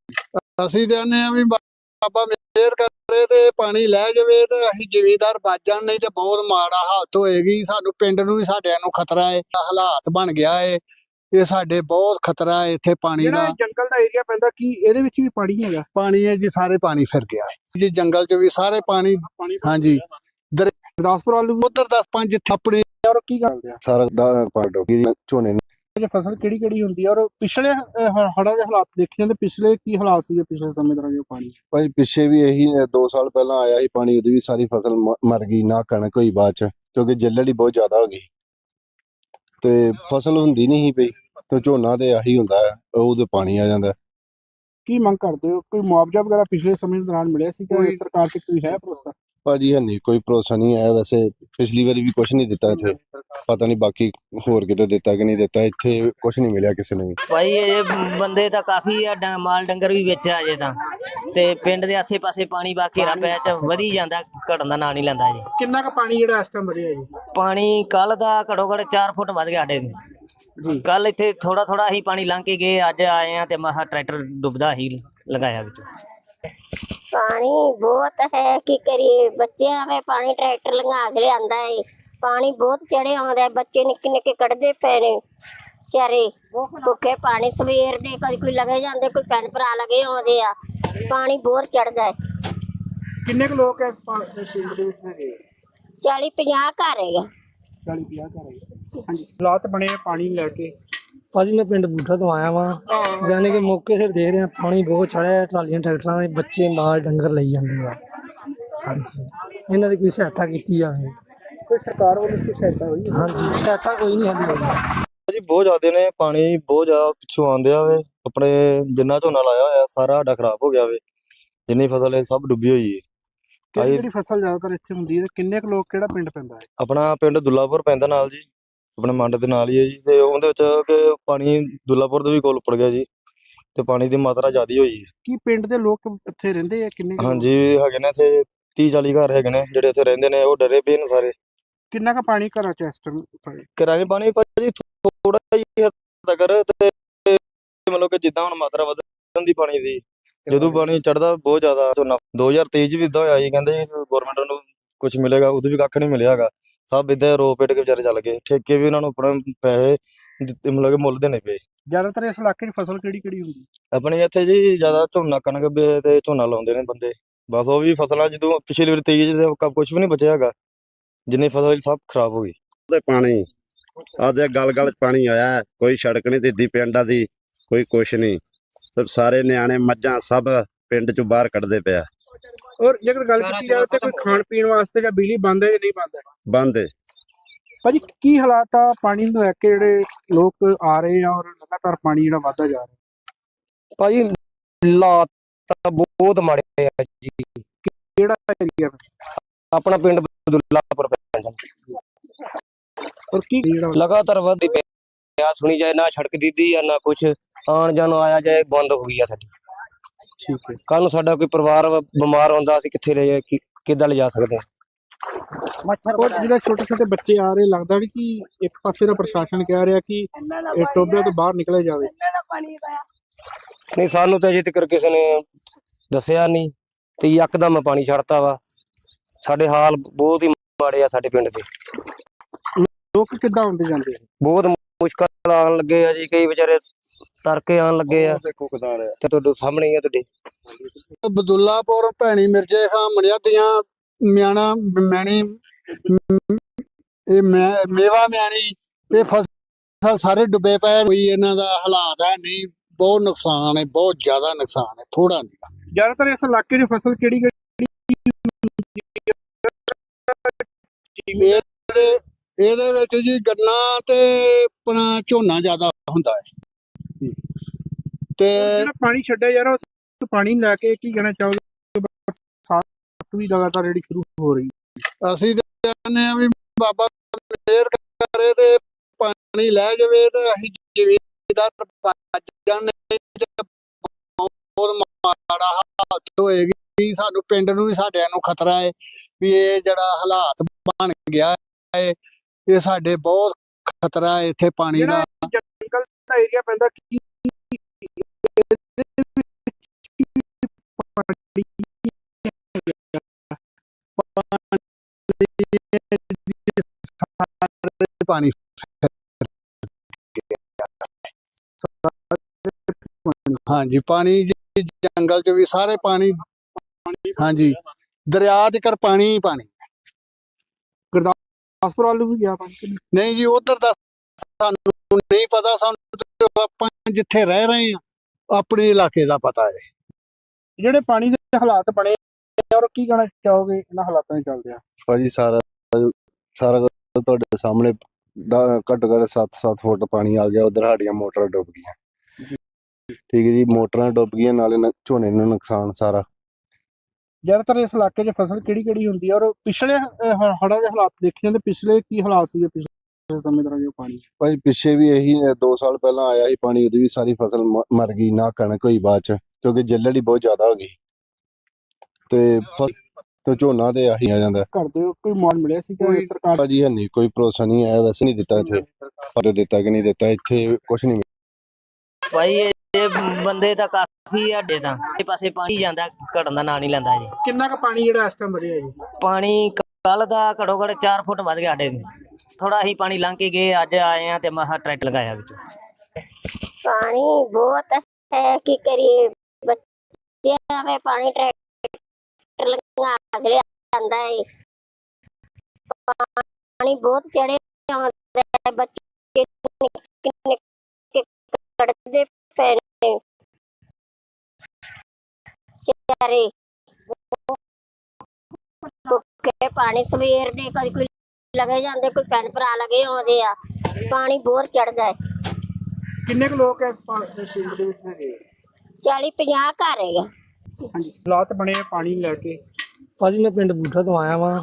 ਅਸੀਂ ਤੇ ਆਨੇ ਆ ਵੀ ਬਾਬਾ ਮਿਹਰ ਕਰੇ ਤੇ ਪਾਣੀ ਲੈ ਜਾਵੇ ਤੇ ਅਸੀਂ ਜ਼ਿਮੀਦਾਰ ਬਚ ਜਾਣ ਨਹੀਂ ਤੇ ਬਹੁਤ ਮਾੜਾ ਹਾਲਤ ਹੋਏਗੀ। ਸਾਨੂੰ ਪਿੰਡ ਨੂੰ ਵੀ ਸਾਡਿਆਂ ਨੂੰ ਖਤਰਾ ਹੈ। ਹਾਲਾਤ ਬਣ ਗਿਆ ਹੈ। ਇਹ ਸਾਡੇ ਬਹੁਤ ਖਤਰਾ ਹੈ ਇੱਥੇ ਪਾਣੀ ਦਾ। ਜੰਗਲ ਦਾ ਪੈਂਦਾ ਕੀ ਇਹਦੇ ਵਿੱਚ ਵੀ ਪਾਣੀ ਹੈਗਾ? ਪਾਣੀ ਹੈ ਜੀ ਸਾਰੇ ਪਾਣੀ ਫਿਰ ਗਿਆ। ਹੈ ਜੀ ਜੰਗਲ 'ਚ ਵੀ ਸਾਰੇ ਪਾਣੀ ਹਾਂਜੀ। ਗੁਰਦਾਸਪੁਰ ਵੱਲ ਉਧਰ 10 5 ਥਾਪੜੇ ਔਰ ਕੀ ਕਰਦੇ ਆ? ਸਾਰਾ ਦਾ ਪਾਰ ਡੋਗੀ ਝੋਨੇ ਇਹ ਫਸਲ ਕਿਹੜੀ ਕਿਹੜੀ ਹੁੰਦੀ ਹੈ ਔਰ ਪਿਛਲੇ ਹੜਾਂ ਦੇ ਹਾਲਾਤ ਦੇਖੇ ਜਾਂਦੇ ਪਿਛਲੇ ਕੀ ਹਾਲਾਤ ਸੀਗੇ ਪਿਛਲੇ ਸਮੇਂ ਦੌਰਾਨ ਜੋ ਪਾਣੀ? ਭਾਈ ਪਿੱਛੇ ਵੀ ਇਹੀ 2 ਸਾਲ ਪਹਿਲਾਂ ਆਇਆ ਸੀ ਪਾਣੀ ਉਹਦੀ ਵੀ ਸਾਰੀ ਫਸਲ ਮਰ ਗਈ ਨਾ ਕਣਕ ਹੋਈ ਬਾਅਦ ਚ ਕਿਉਂਕਿ ਜੱਲੜ ਹੀ ਬਹੁਤ ਜ਼ਿਆਦਾ ਹੋ ਗਈ। ਤੇ ਫਸਲ ਹੁੰਦੀ ਨਹੀਂ ਸੀ ਪਈ ਤੇ ਝੋਨਾ ਤੇ ਆਹੀ ਹੁੰਦਾ ਹੈ, ਉਹਦੇ ਪਾਣੀ ਆ ਜਾਂਦਾ। ਕੀ ਮੰਗ ਕਰਦੇ ਹੋ? ਕੋਈ ਮੁਆਵਜ਼ਾ ਵਗੈਰਾ ਪਿਛਲੇ ਸਮੇਂ ਦੌਰਾਨ ਮਿਲਿਆ ਸੀ ਕਿ ਕੋਈ- ਸਰਕਾਰ ਤੇ ਕੋਈ ਹੈ ਭਰੋਸਾ? ਭਾਜੀ ਹੈ ਨਹੀਂ ਕੋਈ ਭਰੋਸਾ ਨਹੀਂ ਹੈ। ਵੈਸੇ ਪਿਛਲੀ ਵਾਰੀ ਵੀ ਕੁਝ ਨਹੀਂ ਦਿੱਤਾ ਇੱਥੇ। ਪਤਾ ਨਹੀਂ ਬਾਕੀ ਹੋਰ ਕਿਤੇ ਦਿੱਤਾ ਕਿ ਨਹੀਂ ਦਿੱਤਾ। ਇੱਥੇ ਕੁਝ ਨਹੀਂ ਮਿਲਿਆ ਕਿਸੇ ਨੂੰ ਵੀ। ਭਾਈ ਇਹ ਬੰਦੇ ਤਾਂ ਕਾਫੀ ਆ ਡ- ਮਾਲ ਡੰਗਰ ਵੀ ਵਿੱਚ ਆ ਜੇ ਤਾਂ। ਤੇ ਪਿੰਡ ਦੇ ਆਸੇ-ਪਾਸੇ ਪਾਣੀ ਬਾ ਘੇਰਾ ਪਿਆ ਚ ਵਧੀ ਜਾਂਦਾ ਘਟਣ ਦਾ ਨਾਂ ਨਹੀਂ ਲੈਂਦਾ ਜੀ ਕਿੰਨਾ ਕੁ ਪਾਣੀ ਜਿਹੜਾ ਇਸ ਟਾਈਮ ਵਧਿਆ ਜੀ? ਪਾਣੀ ਕੱਲ ਦਾ ਘੜੋ ਘੜ 4 ਫੁੱਟ ਵੱਧ ਗਿਆ ਸਾਡੇ ਜੀ। ਕੱਲ ਇੱਥੇ ਥੋੜਾ ਥੋੜਾ ਹੀ ਪਾਣੀ ਲੰਘ ਕੇ ਗਏ ਅੱਜ ਆਏ ਆ ਤੇ ਮਹਾ ਟਰੈਕਟਰ ਡੁੱਬਦਾ ਹੀ ਲਗਾਇਆ ਵਿੱਚ। ਪਾਣੀ ਬਹੁਤ ਹੈ ਕੀ ਕਰੀਏ? ਬੱਚਿਆਂ ਵੇ ਪਾਣੀ ਟਰੈਕਟਰ ਲੰਘਾ ਕੇ ਲਿਆਂਦਾ ਏ। ਪਾਣੀ ਬਹੁਤ ਚੜੇ ਆਉਂਦਾ ਹੈ, ਬੱਚੇ ਨਿੱਕੇ ਨਿੱਕੇ ਕੱਢਦੇ ਪਏ ਨੇ। ਚਾਰੇ ਭੁੱਖੇ ਪਾਣੀ ਸਵੇਰ ਦੇ ਕਦੀ ਕੋਈ ਲਗੇ ਜਾਂਦੇ ਕੋਈ ਭੈਣ ਭਰਾ ਲਗੇ ਆਉਂਦੇ ਆ। ਪਾਣੀ ਬਹੁਤ ਚੜਦਾ ਹੈ ਕਿੰਨੇ ਕੁ ਲੋਕ ਇਸ ਪਾ- ਇਸ ਪਿੰਡ ਦੇ ਵਿੱਚ ਹੈਗੇ? 40 50 ਘਰ ਹੈਗਾ। 40 50 ਘਰ ਹੈਗੇ। ਹਾਂਜੀ। ਹਾਲਾਤ ਬਣੇ ਆ ਪਾਣੀ ਲੈ ਕੇ। ਭਾਜੀ ਮੈਂ ਪਿੰਡ ਬੂਠਾ ਤੋਂ ਆਇਆ ਵਾਂ। ਜਾਨੇ ਕਿ ਮੌਕੇ ਸਿਰ ਦੇਖ ਰਿਹਾ ਪਾਣੀ ਬਹੁਤ ਚੜਿਆ ਹੈ ਟਰਾਲੀਆਂ ਟਰੈਕਟਰਾਂ ਦੇ ਬੱਚੇ ਮਾਲ ਡੰਗਰ ਲਈ ਜਾਂਦੇ ਆ। ਹਾਂਜੀ। ਇਹਨਾਂ ਦੀ ਕੋਈ ਸਹਾਇਤਾ ਕੀਤੀ ਜਾਵੇ। ਕੋਈ ਸਰਕਾਰ ਵੱਲੋਂ ਕੋਈ ਸਹਾਇਤਾ ਹੋਈ ਹੈ? ਹਾਂਜੀ ਸਹਾਇਤਾ ਕੋਈ ਨਹੀਂ ਹੁੰਦੀ ਹੋਈ ਜੀ ਬਹੁਤ ਜ਼ਿਆਦੇ ਨੇ ਪਾਣੀ ਬਹੁਤ ਜ਼ਿਆਦਾ ਪਿੱਛੋਂ ਆਉਂਦੇ ਆ ਵੇ। ਆਪਣੇ ਜਿੰਨਾ ਝੋਨਾ ਲਾਇਆ ਹੋਇਆ ਸਾਰਾ ਸਾਡਾ ਖਰਾਬ ਹੋ ਗਿਆ ਵੇ। ਜਿੰਨੀ ਫਸਲ ਹੈ ਸਭ ਡੁੱਬੀ ਹੋਈ ਹੈ ਕਿਹੜੀ ਫਸਲ ਜ਼ਿਆਦਾਤਰ ਇੱਥੇ ਹੁੰਦੀ ਹੈ ਕਿੰਨੇ ਕੁ ਲੋਕ ਕਿਹੜਾ ਪਿੰਡ ਪੈਂਦਾ ਹੈ? ਆਪਣਾ ਪਿੰਡ ਦੁੱਲਾਪੁਰ ਪੈਂਦਾ ਨਾਲ ਜੀ। ਆਪਣੇ ਮੰਡ ਦੇ ਨਾਲ ਹੀ ਹੈ ਜੀ ਤੇ ਉਹਦੇ ਵਿੱਚ ਕਿ ਪਾਣੀ ਦੁੱਲਾਪੁਰ ਦੇ ਵੀ ਕੋਲ ਉੱਪੜ ਗਿਆ ਜੀ ਤੇ ਪਾਣੀ ਦੀ ਮਾਤਰਾ ਜ਼ਿਆਦੀ ਹੋਈ ਹੈ। ਕੀ ਪਿੰਡ ਦੇ ਲੋਕ ਇੱਥੇ ਰਹਿੰਦੇ ਆ? ਕਿੰਨੇ ਕੁ ਲੋਕ? ਹਾਂਜੀ ਹੈਗੇ ਨੇ ਇੱਥੇ 30 40 ਘਰ ਹੈਗੇ ਨੇ ਜਿਹੜੇ ਇੱਥੇ ਰਹਿੰਦੇ ਨੇ ਉਹ ਡਰੇ ਪਏ ਨੇ ਸਾਰੇ। ਕਿੰਨਾ ਕੁ ਪਾਣੀ ਘਰਾਂ ਚ ਇਸ ਟਾਈਮ ਕਿਰਾਏ ਪਾਣੀ ਭਾਜੀ ਥੋੜਾ ਜਿਹਾ ਹੱਦ ਕਰ ਤੇ ਮਤਲਬ ਕਿ ਜਿੱਦਾਂ ਹੁਣ ਮਾਤਰਾ ਵਧਣ ਦੀ ਪਾਣੀ ਦੀ ਜਦੋਂ ਪਾਣੀ ਚੜਦਾ ਬਹੁਤ ਜ਼ਿਆਦਾ ਝੋਨਾ 2023 ਚ ਵੀ ਇਦਾਂ ਹੋਇਆ ਸੀ ਕਹਿੰਦੇ ਗਵਰਨਮੈਂਟ ਨੂੰ ਕੁਝ ਮਿਲੇਗਾ ਉਦੋਂ ਵੀ ਕੱਖ ਨਹੀਂ ਮਿਲਿਆ ਹੈਗਾ। ਸਭ ਇਦਾਂ ਰੋ ਪੇਟ ਕੇ ਵਿਚਾਰੇ ਚੱਲ ਗਏ। ਠੇਕੇ ਵੀ ਉਹਨਾਂ ਨੂੰ ਆਪਣੇ ਪੈਸੇ ਦਿੱਤੇ ਮਤਲਬ ਕਿ ਮੁੱਲ ਦੇਣੇ ਪਏ। ਜ਼ਿਆਦਾਤਰ ਇਸ ਇਲਾਕੇ 'ਚ ਫਸਲ ਕਿਹੜੀ ਕਿਹੜੀ ਹੁੰਦੀ? ਆਪਣੇ ਇੱਥੇ ਜੀ ਜ਼ਿਆਦਾ ਝੋਨਾ ਕਣਕ ਵੀ ਤੇ ਝੋਨਾ ਲਾਉਂਦੇ ਨੇ ਬੰਦੇ। ਬਸ ਉਹ ਵੀ ਫਸਲਾਂ ਜਦੋਂ ਪਿਛਲੀ ਵਾਰੀ 23 ਚ ਕੁਝ ਵੀ ਨਹੀਂ ਬਚਿਆ ਹੈਗਾ। ਜਿੰਨੀ ਫਸਲ ਸਭ ਖਰਾਬ ਹੋ ਗਈ। ਤੇ ਪਾਣੀ ਆਦੇ ਗਲ ਗਲ ਚ ਪਾਣੀ ਆਇਆ ਹੈ। ਕੋਈ ਸੜਕ ਨਹੀਂ ਦਿੱਦੀ ਪਿੰਡਾਂ ਦੀ ਕੋਈ ਕੁਛ ਨਹੀਂ। ਤੇ ਸਾਰੇ ਨਿਆਣੇ ਮੱਝਾਂ ਸਭ ਪਿੰਡ ਚੋਂ ਬਾਹਰ ਕੱਢਦੇ ਪਿਆ। ਔਰ ਜੇਕਰ ਗੱਲ ਕੀਤੀ ਜਾਵੇ ਤੇ ਕੋਈ ਖਾਣ ਪੀਣ ਵਾਸਤੇ ਜਾਂ ਬਿਜਲੀ ਬੰਦ ਹੈ ਜਾਂ ਨਹੀਂ ਬੰਦ ਹੈ? ਬੰਦ ਏ। ਭਾਜੀ ਕੀ ਹਾਲਾਤ ਆ ਪਾਣੀ ਨੂੰ ਲੈ ਕੇ ਜਿਹੜੇ ਲੋਕ ਆ ਰਹੇ ਆ ਔਰ ਲਗਾਤਾਰ ਪਾਣੀ ਜਿਹੜਾ ਵਧਦਾ ਜਾ ਰਿਹਾ? ਭਾਜੀ ਹਾਲਾਤ ਤਾਂ ਬਹੁਤ ਮਾੜੇ ਆ ਜੀ। ਕਿਹੜਾ ਏਰੀਆ ਆਪਣਾ ਪਿੰਡ ਦੁੱਲਾਪੁਰ ਪੈਂਦਾ ਔਰ ਕੀ ਲਗਾਤਾਰ ਵੱਧਦੀ ਪਿਆ ਸੁਣੀ ਜਾਏ ਨਾ ਸੜਕ ਦਿੱਦੀ ਆ ਨਾ ਕੁਛ ਆਣ ਜਾਣ ਆਇਆ ਜਾਏ ਬੰਦ ਹੋ ਗਈ ਆ ਸਾਡੀ। ਠੀਕ ਹੈ। ਕੱਲ ਨੂੰ ਸਾਡਾ ਕੋਈ ਪਰਿਵਾਰ ਬਿਮਾਰ ਹੁੰਦਾ ਅਸੀਂ ਕਿੱਥੇ ਲੈ ਜਾ ਕਿੱਦਾਂ ਲਿਜਾ ਸਕਦੇ ਹਾਂ? ਔਰ ਜਿਹੜੇ ਛੋਟੇ ਛੋਟੇ ਬੱਚੇ ਆ ਰਹੇ ਲੱਗਦਾ ਵੀ ਕਿ ਇੱਕ ਪਾਸੇ ਦਾ ਪ੍ਰਸ਼ਾਸਨ ਕਹਿ ਰਿਹਾ ਕਿ ਇਹ ਟੋਬੇ ਤੋਂ ਬਾਹਰ ਨਿਕਲਿਆ ਜਾਵੇ। ਨਹੀਂ ਸਾਨੂੰ ਤਾਂ ਅਜੇ ਤੱਕ ਕਿਸੇ ਨੇ ਦੱਸਿਆ ਨਹੀਂ ਤੇ ਯਕਦਮ ਪਾਣੀ ਛੱਡਤਾ ਵਾ। ਸਾਡੇ ਹਾਲ ਬਹੁਤ ਹੀ ਮਾੜੇ ਆ ਸਾਡੇ ਪਿੰਡ ਦੇ। ਲੋਕ ਕਿੱਦਾਂ ਆਉਂਦੇ ਜਾਂਦੇ ਬਹੁਤ ਮੁਸ਼ਕਲ ਆਉਣ ਲੱਗੇ ਆ ਜੀ ਕਈ ਵਿਚਾਰੇ ਤਰਕੇ ਆਉਣ ਲੱਗੇ ਆ। ਦੇਖੋ ਕਿਦਾਂ ਰਿਹਾ। ਤੇ ਤੁਹਾਡੇ ਸਾਹਮਣੇ ਹੀ ਆ ਤੁਹਾਡੇ। ਬਦੁੱਲਾਪੁਰ ਭੈਣੀ ਮਿਰਜੇ ਖਾਂ ਮਣਿਆਦੀਆਂ ਮਿਆਣਾ ਮੈਣੀ ਇਹ ਮੈਂ ਮੇਵਾ ਮਿਆਣੀ ਇਹ ਫਸਲ ਸਾਰੇ ਡੁੱਬੇ ਪਏ। ਕੋਈ ਇਹਨਾਂ ਦਾ ਹਾਲਾਤ ਹੈ ਨਹੀਂ ਬਹੁਤ ਨੁਕਸਾਨ ਹੈ ਬਹੁਤ ਜ਼ਿਆਦਾ ਨੁਕਸਾਨ ਹੈ ਥੋੜਾ ਨਹੀਂ ਜ਼ਿਆਦਾਤਰ ਇਸ ਇਲਾਕੇ 'ਚ ਫਸਲ ਕਿਹੜੀ ਕਿਹੜੀ ਇਹਦੇ ਇਹਦੇ ਵਿੱਚ ਜੀ ਗੰਨਾ ਤੇ ਆਪਣਾ ਝੋਨਾ ਜ਼ਿਆਦਾ ਹੁੰਦਾ ਹੈ। ਤੇ ਜਿਹੜਾ ਪਾਣੀ ਛੱਡਿਆ ਰਿਹਾ ਉਸ ਪਾਣੀ ਲੈ ਕੇ ਕੀ ਕਹਿਣਾ ਚਾਹੋਗੇ? ਬਰਸਾਤ ਵੀ ਲਗਾਤਾਰ ਜਿਹੜੀ ਸ਼ੁਰੂ ਹੋ ਰਹੀ ਅਸੀਂ ਤੇ ਕਹਿੰਦੇ ਆ ਵੀ ਬਾਬਾ ਮਿਹਰ ਕਰੇ ਤੇ ਪਾਣੀ ਲੈ ਜਾਵੇ ਤੇ ਅਸੀਂ ਜ਼ਮੀਨਦਾਰ ਬਚ ਜਾਣ ਤੇ ਬਹੁਤ ਮਾੜਾ ਹਾਲਤ ਹੋਏਗੀ। ਸਾਨੂੰ ਪਿੰਡ ਨੂੰ ਵੀ ਸਾਡਿਆਂ ਨੂੰ ਖਤਰਾ ਹੈ ਵੀ ਇਹ ਜਿਹੜਾ ਹਾਲਾਤ ਬਣ ਗਿਆ ਹੈ ਇਹ ਸਾਡੇ ਬਹੁਤ ਖਤਰਾ ਹੈ ਇੱਥੇ ਪਾਣੀ ਦਾ। ਜੰਗਲ ਦਾ ਏਰੀਆ ਪੈਂਦਾ ਕੀ ਪਾਣੀ ਹਾਂਜੀ ਪਾਣੀ ਜੰਗਲ ਚ ਵੀ ਸਾਰੇ ਪਾਣੀ ਹਾਂਜੀ ਦਰਿਆ ਚ ਕਰ ਪਾਣੀ ਹੀ ਪਾਣੀ ਗੁਰਦਾਸਪੁਰ ਵੱਲ ਵੀ ਗਿਆ ਪਾਣੀ ਨਹੀਂ? ਜੀ ਉਧਰ ਦਾ ਸਾਨੂੰ ਨਹੀਂ ਪਤਾ ਸਾਨੂੰ ਆਪਾਂ ਜਿੱਥੇ ਰਹਿ ਰਹੇ ਹਾਂ ਆਪਣੇ ਇਲਾਕੇ ਦਾ ਪਤਾ ਹੈ। ਜਿਹੜੇ ਪਾਣੀ ਦੇ ਹਾਲਾਤ ਬਣੇ ਔਰ ਕੀ ਕਹਿਣਾ ਚਾਹੋਗੇ ਇਹਨਾਂ ਹਾਲਾਤਾਂ ਦੇ ਚੱਲਦੇ ਆ ਭਾਜੀ ਸਾਰਾ ਸਾਰਾ ਕੁਝ ਤੁਹਾਡੇ ਸਾਹਮਣੇ ਦਾ ਘੱਟੋ ਘੱਟ 7-7 ਫੁੱਟ ਪਾਣੀ ਆ ਗਿਆ ਉਧਰ ਸਾਡੀਆਂ ਮੋਟਰਾਂ ਡੁੱਬ ਗਈਆਂ। ਠੀਕ ਹੈ ਜੀ ਮੋਟਰਾਂ ਡੁੱਬ ਗਈਆਂ ਨਾਲੇ ਨ- ਝੋਨੇ ਨੂੰ ਨੁਕਸਾਨ ਸਾਰਾ। ਜ਼ਿਆਦਾਤਰ ਇਸ ਇਲਾਕੇ 'ਚ ਫਸਲ ਕਿਹੜੀ ਕਿਹੜੀ ਹੁੰਦੀ ਹੈ ਔਰ ਪਿਛਲੇ ਅਹ, ਹੜ੍ਹਾਂ ਦੇ ਹਾਲਾਤ ਦੇਖੇ ਜਾਂਦੇ ਪਿਛਲੇ ਕੀ ਹਾਲਾਤ ਸੀਗੇ ਪਿਛਲੇ? ਸਮੇਂ ਦੌਰਾਨ ਜੋ ਪਾਣੀ? ਭਾਜੀ ਪਿੱਛੇ ਵੀ ਇਹੀ 2 ਸਾਲ ਪਹਿਲਾਂ ਆਇਆ ਸੀ ਪਾਣੀ ਉਹਦੀ ਵੀ ਸਾਰੀ ਫਸਲ ਮ- ਮਰ ਗਈ ਨਾ ਕਣਕ ਹੋਈ ਬਾਅਦ ਚ ਕਿਉਂਕਿ ਜੱਲੜ ਹੀ ਬਹੁਤ ਜ਼ਿਆਦਾ ਹੋ ਗਈ। ਤੇ ਫ- ਤੇ ਝੋਨਾ ਤੇ ਆਹੀ ਆ ਜਾਂਦਾ। ਘਰ ਦੇ ਕੋਈ ਮਾਲ ਮਿਲਿਆ ਸੀ ਕਿ ਕੋਈ- ਸਰਕਾਰ ਭਾਜੀ ਹੈ ਨਹੀਂ ਕੋਈ ਭਰੋਸਾ ਨਹੀਂ ਹੈ ਵੈਸੇ ਨਹੀਂ ਦਿੱਤਾ ਇੱਥੇ। ਪਤਾ ਦਿੱਤਾ ਕਿ ਨਹੀਂ ਦਿੱਤਾ ਇੱਥੇ ਕੁਝ ਨਹੀਂ ਭਾਈ ਇਹ ਇਹ ਬੰਦੇ ਤਾਂ ਕਾਫੀ ਆ ਅੱਡੇ ਤਾਂ ਇਹ ਪਾਸੇ ਪਾਣੀ ਜਾਂਦਾ ਘਟਣ ਦਾ ਨਾਂ ਨਹੀਂ ਲੈਂਦਾ ਜੀ ਕਿੰਨਾ ਕੁ ਪਾਣੀ ਜਿਹੜਾ ਇਸ ਟਾਈਮ ਵਧਿਆ ਜੀ? ਪਾਣੀ ਕੱਲ ਦਾ ਘੜੋ ਘੜ 4 ਫੁੱਟ ਵੱਧ ਗਿਆ ਸਾਡੇ ਥੋੜਾ ਹੀ ਪਾਣੀ ਲੰਘ ਕੇ ਗਏ, ਅੱਜ ਆਏ ਆ ਤੇ ਮਹਾ ਟਰੈਕਟਰ ਲਗਾਇਆ ਵਿੱਚ। ਪਾਣੀ ਬਹੁਤ ਹੈ ਕੀ ਕਰੀਏ? ਬੱਚਿਆਂ ਵੇ ਪਾਣੀ ਟਰੈਕਟਰ ਲਗਾ ਕੇ ਆਂਦਾ ਹੈ ਪਾਣੀ ਬਹੁਤ ਚੜੇ ਆਉਂਦਾ ਹੈ ਬੱਚੇ ਨਿੱਕੇ ਕੱਢਦੇ ਪਏ ਨੇ। ਚਾਰੇ ਭੁੱਖੇ ਪਾਣੀ ਸਵੇਰ ਦੇ ਕਦੀ ਕੋਈ ਲਗੇ ਜਾਂਦੇ ਕੋਈ ਭੈਣ ਭਰਾ ਲਗੇ ਆਉਂਦੇ ਆ ਪਾਣੀ ਬਹੁਤ ਚੜਦਾ ਹੈ। ਕਿੰਨੇ ਕੁ ਲੋਕ ਇਸ ਪਾ- ਇਸ ਪਿੰਡ ਦੇ ਵਿੱਚ ਹੈਗੇ? ਆ? 40 50 ਘਰ ਹੈਗਾ। ਹਾਂਜੀ। ਹਾਲਾਤ ਬਣੇ ਆ ਪਾਣੀ ਲੈ ਕੇ। ਭਾਜੀ ਮੈਂ ਪਿੰਡ ਬੂਠਾ ਤੋਂ ਆਇਆ ਵਾਂ।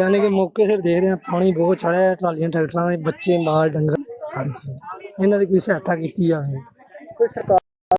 ਯਾਨੀ ਕਿ ਮੌਕੇ ਸਿਰ ਦੇਖ ਰਿਹਾ ਪਾਣੀ ਬਹੁਤ ਚੜਿਆ ਹੈ ਟਰਾਲੀਆਂ ਟਰੈਕਟਰਾਂ ਦੇ ਬੱਚੇ ਮਾਲ ਡੰਗਰ। ਹਾਂਜੀ। ਇਹਨਾਂ ਦੀ ਕੋਈ ਸਹਾਇਤਾ ਕੀਤੀ ਜਾਵੇ। ਕੋਈ ਸਰਕਾਰ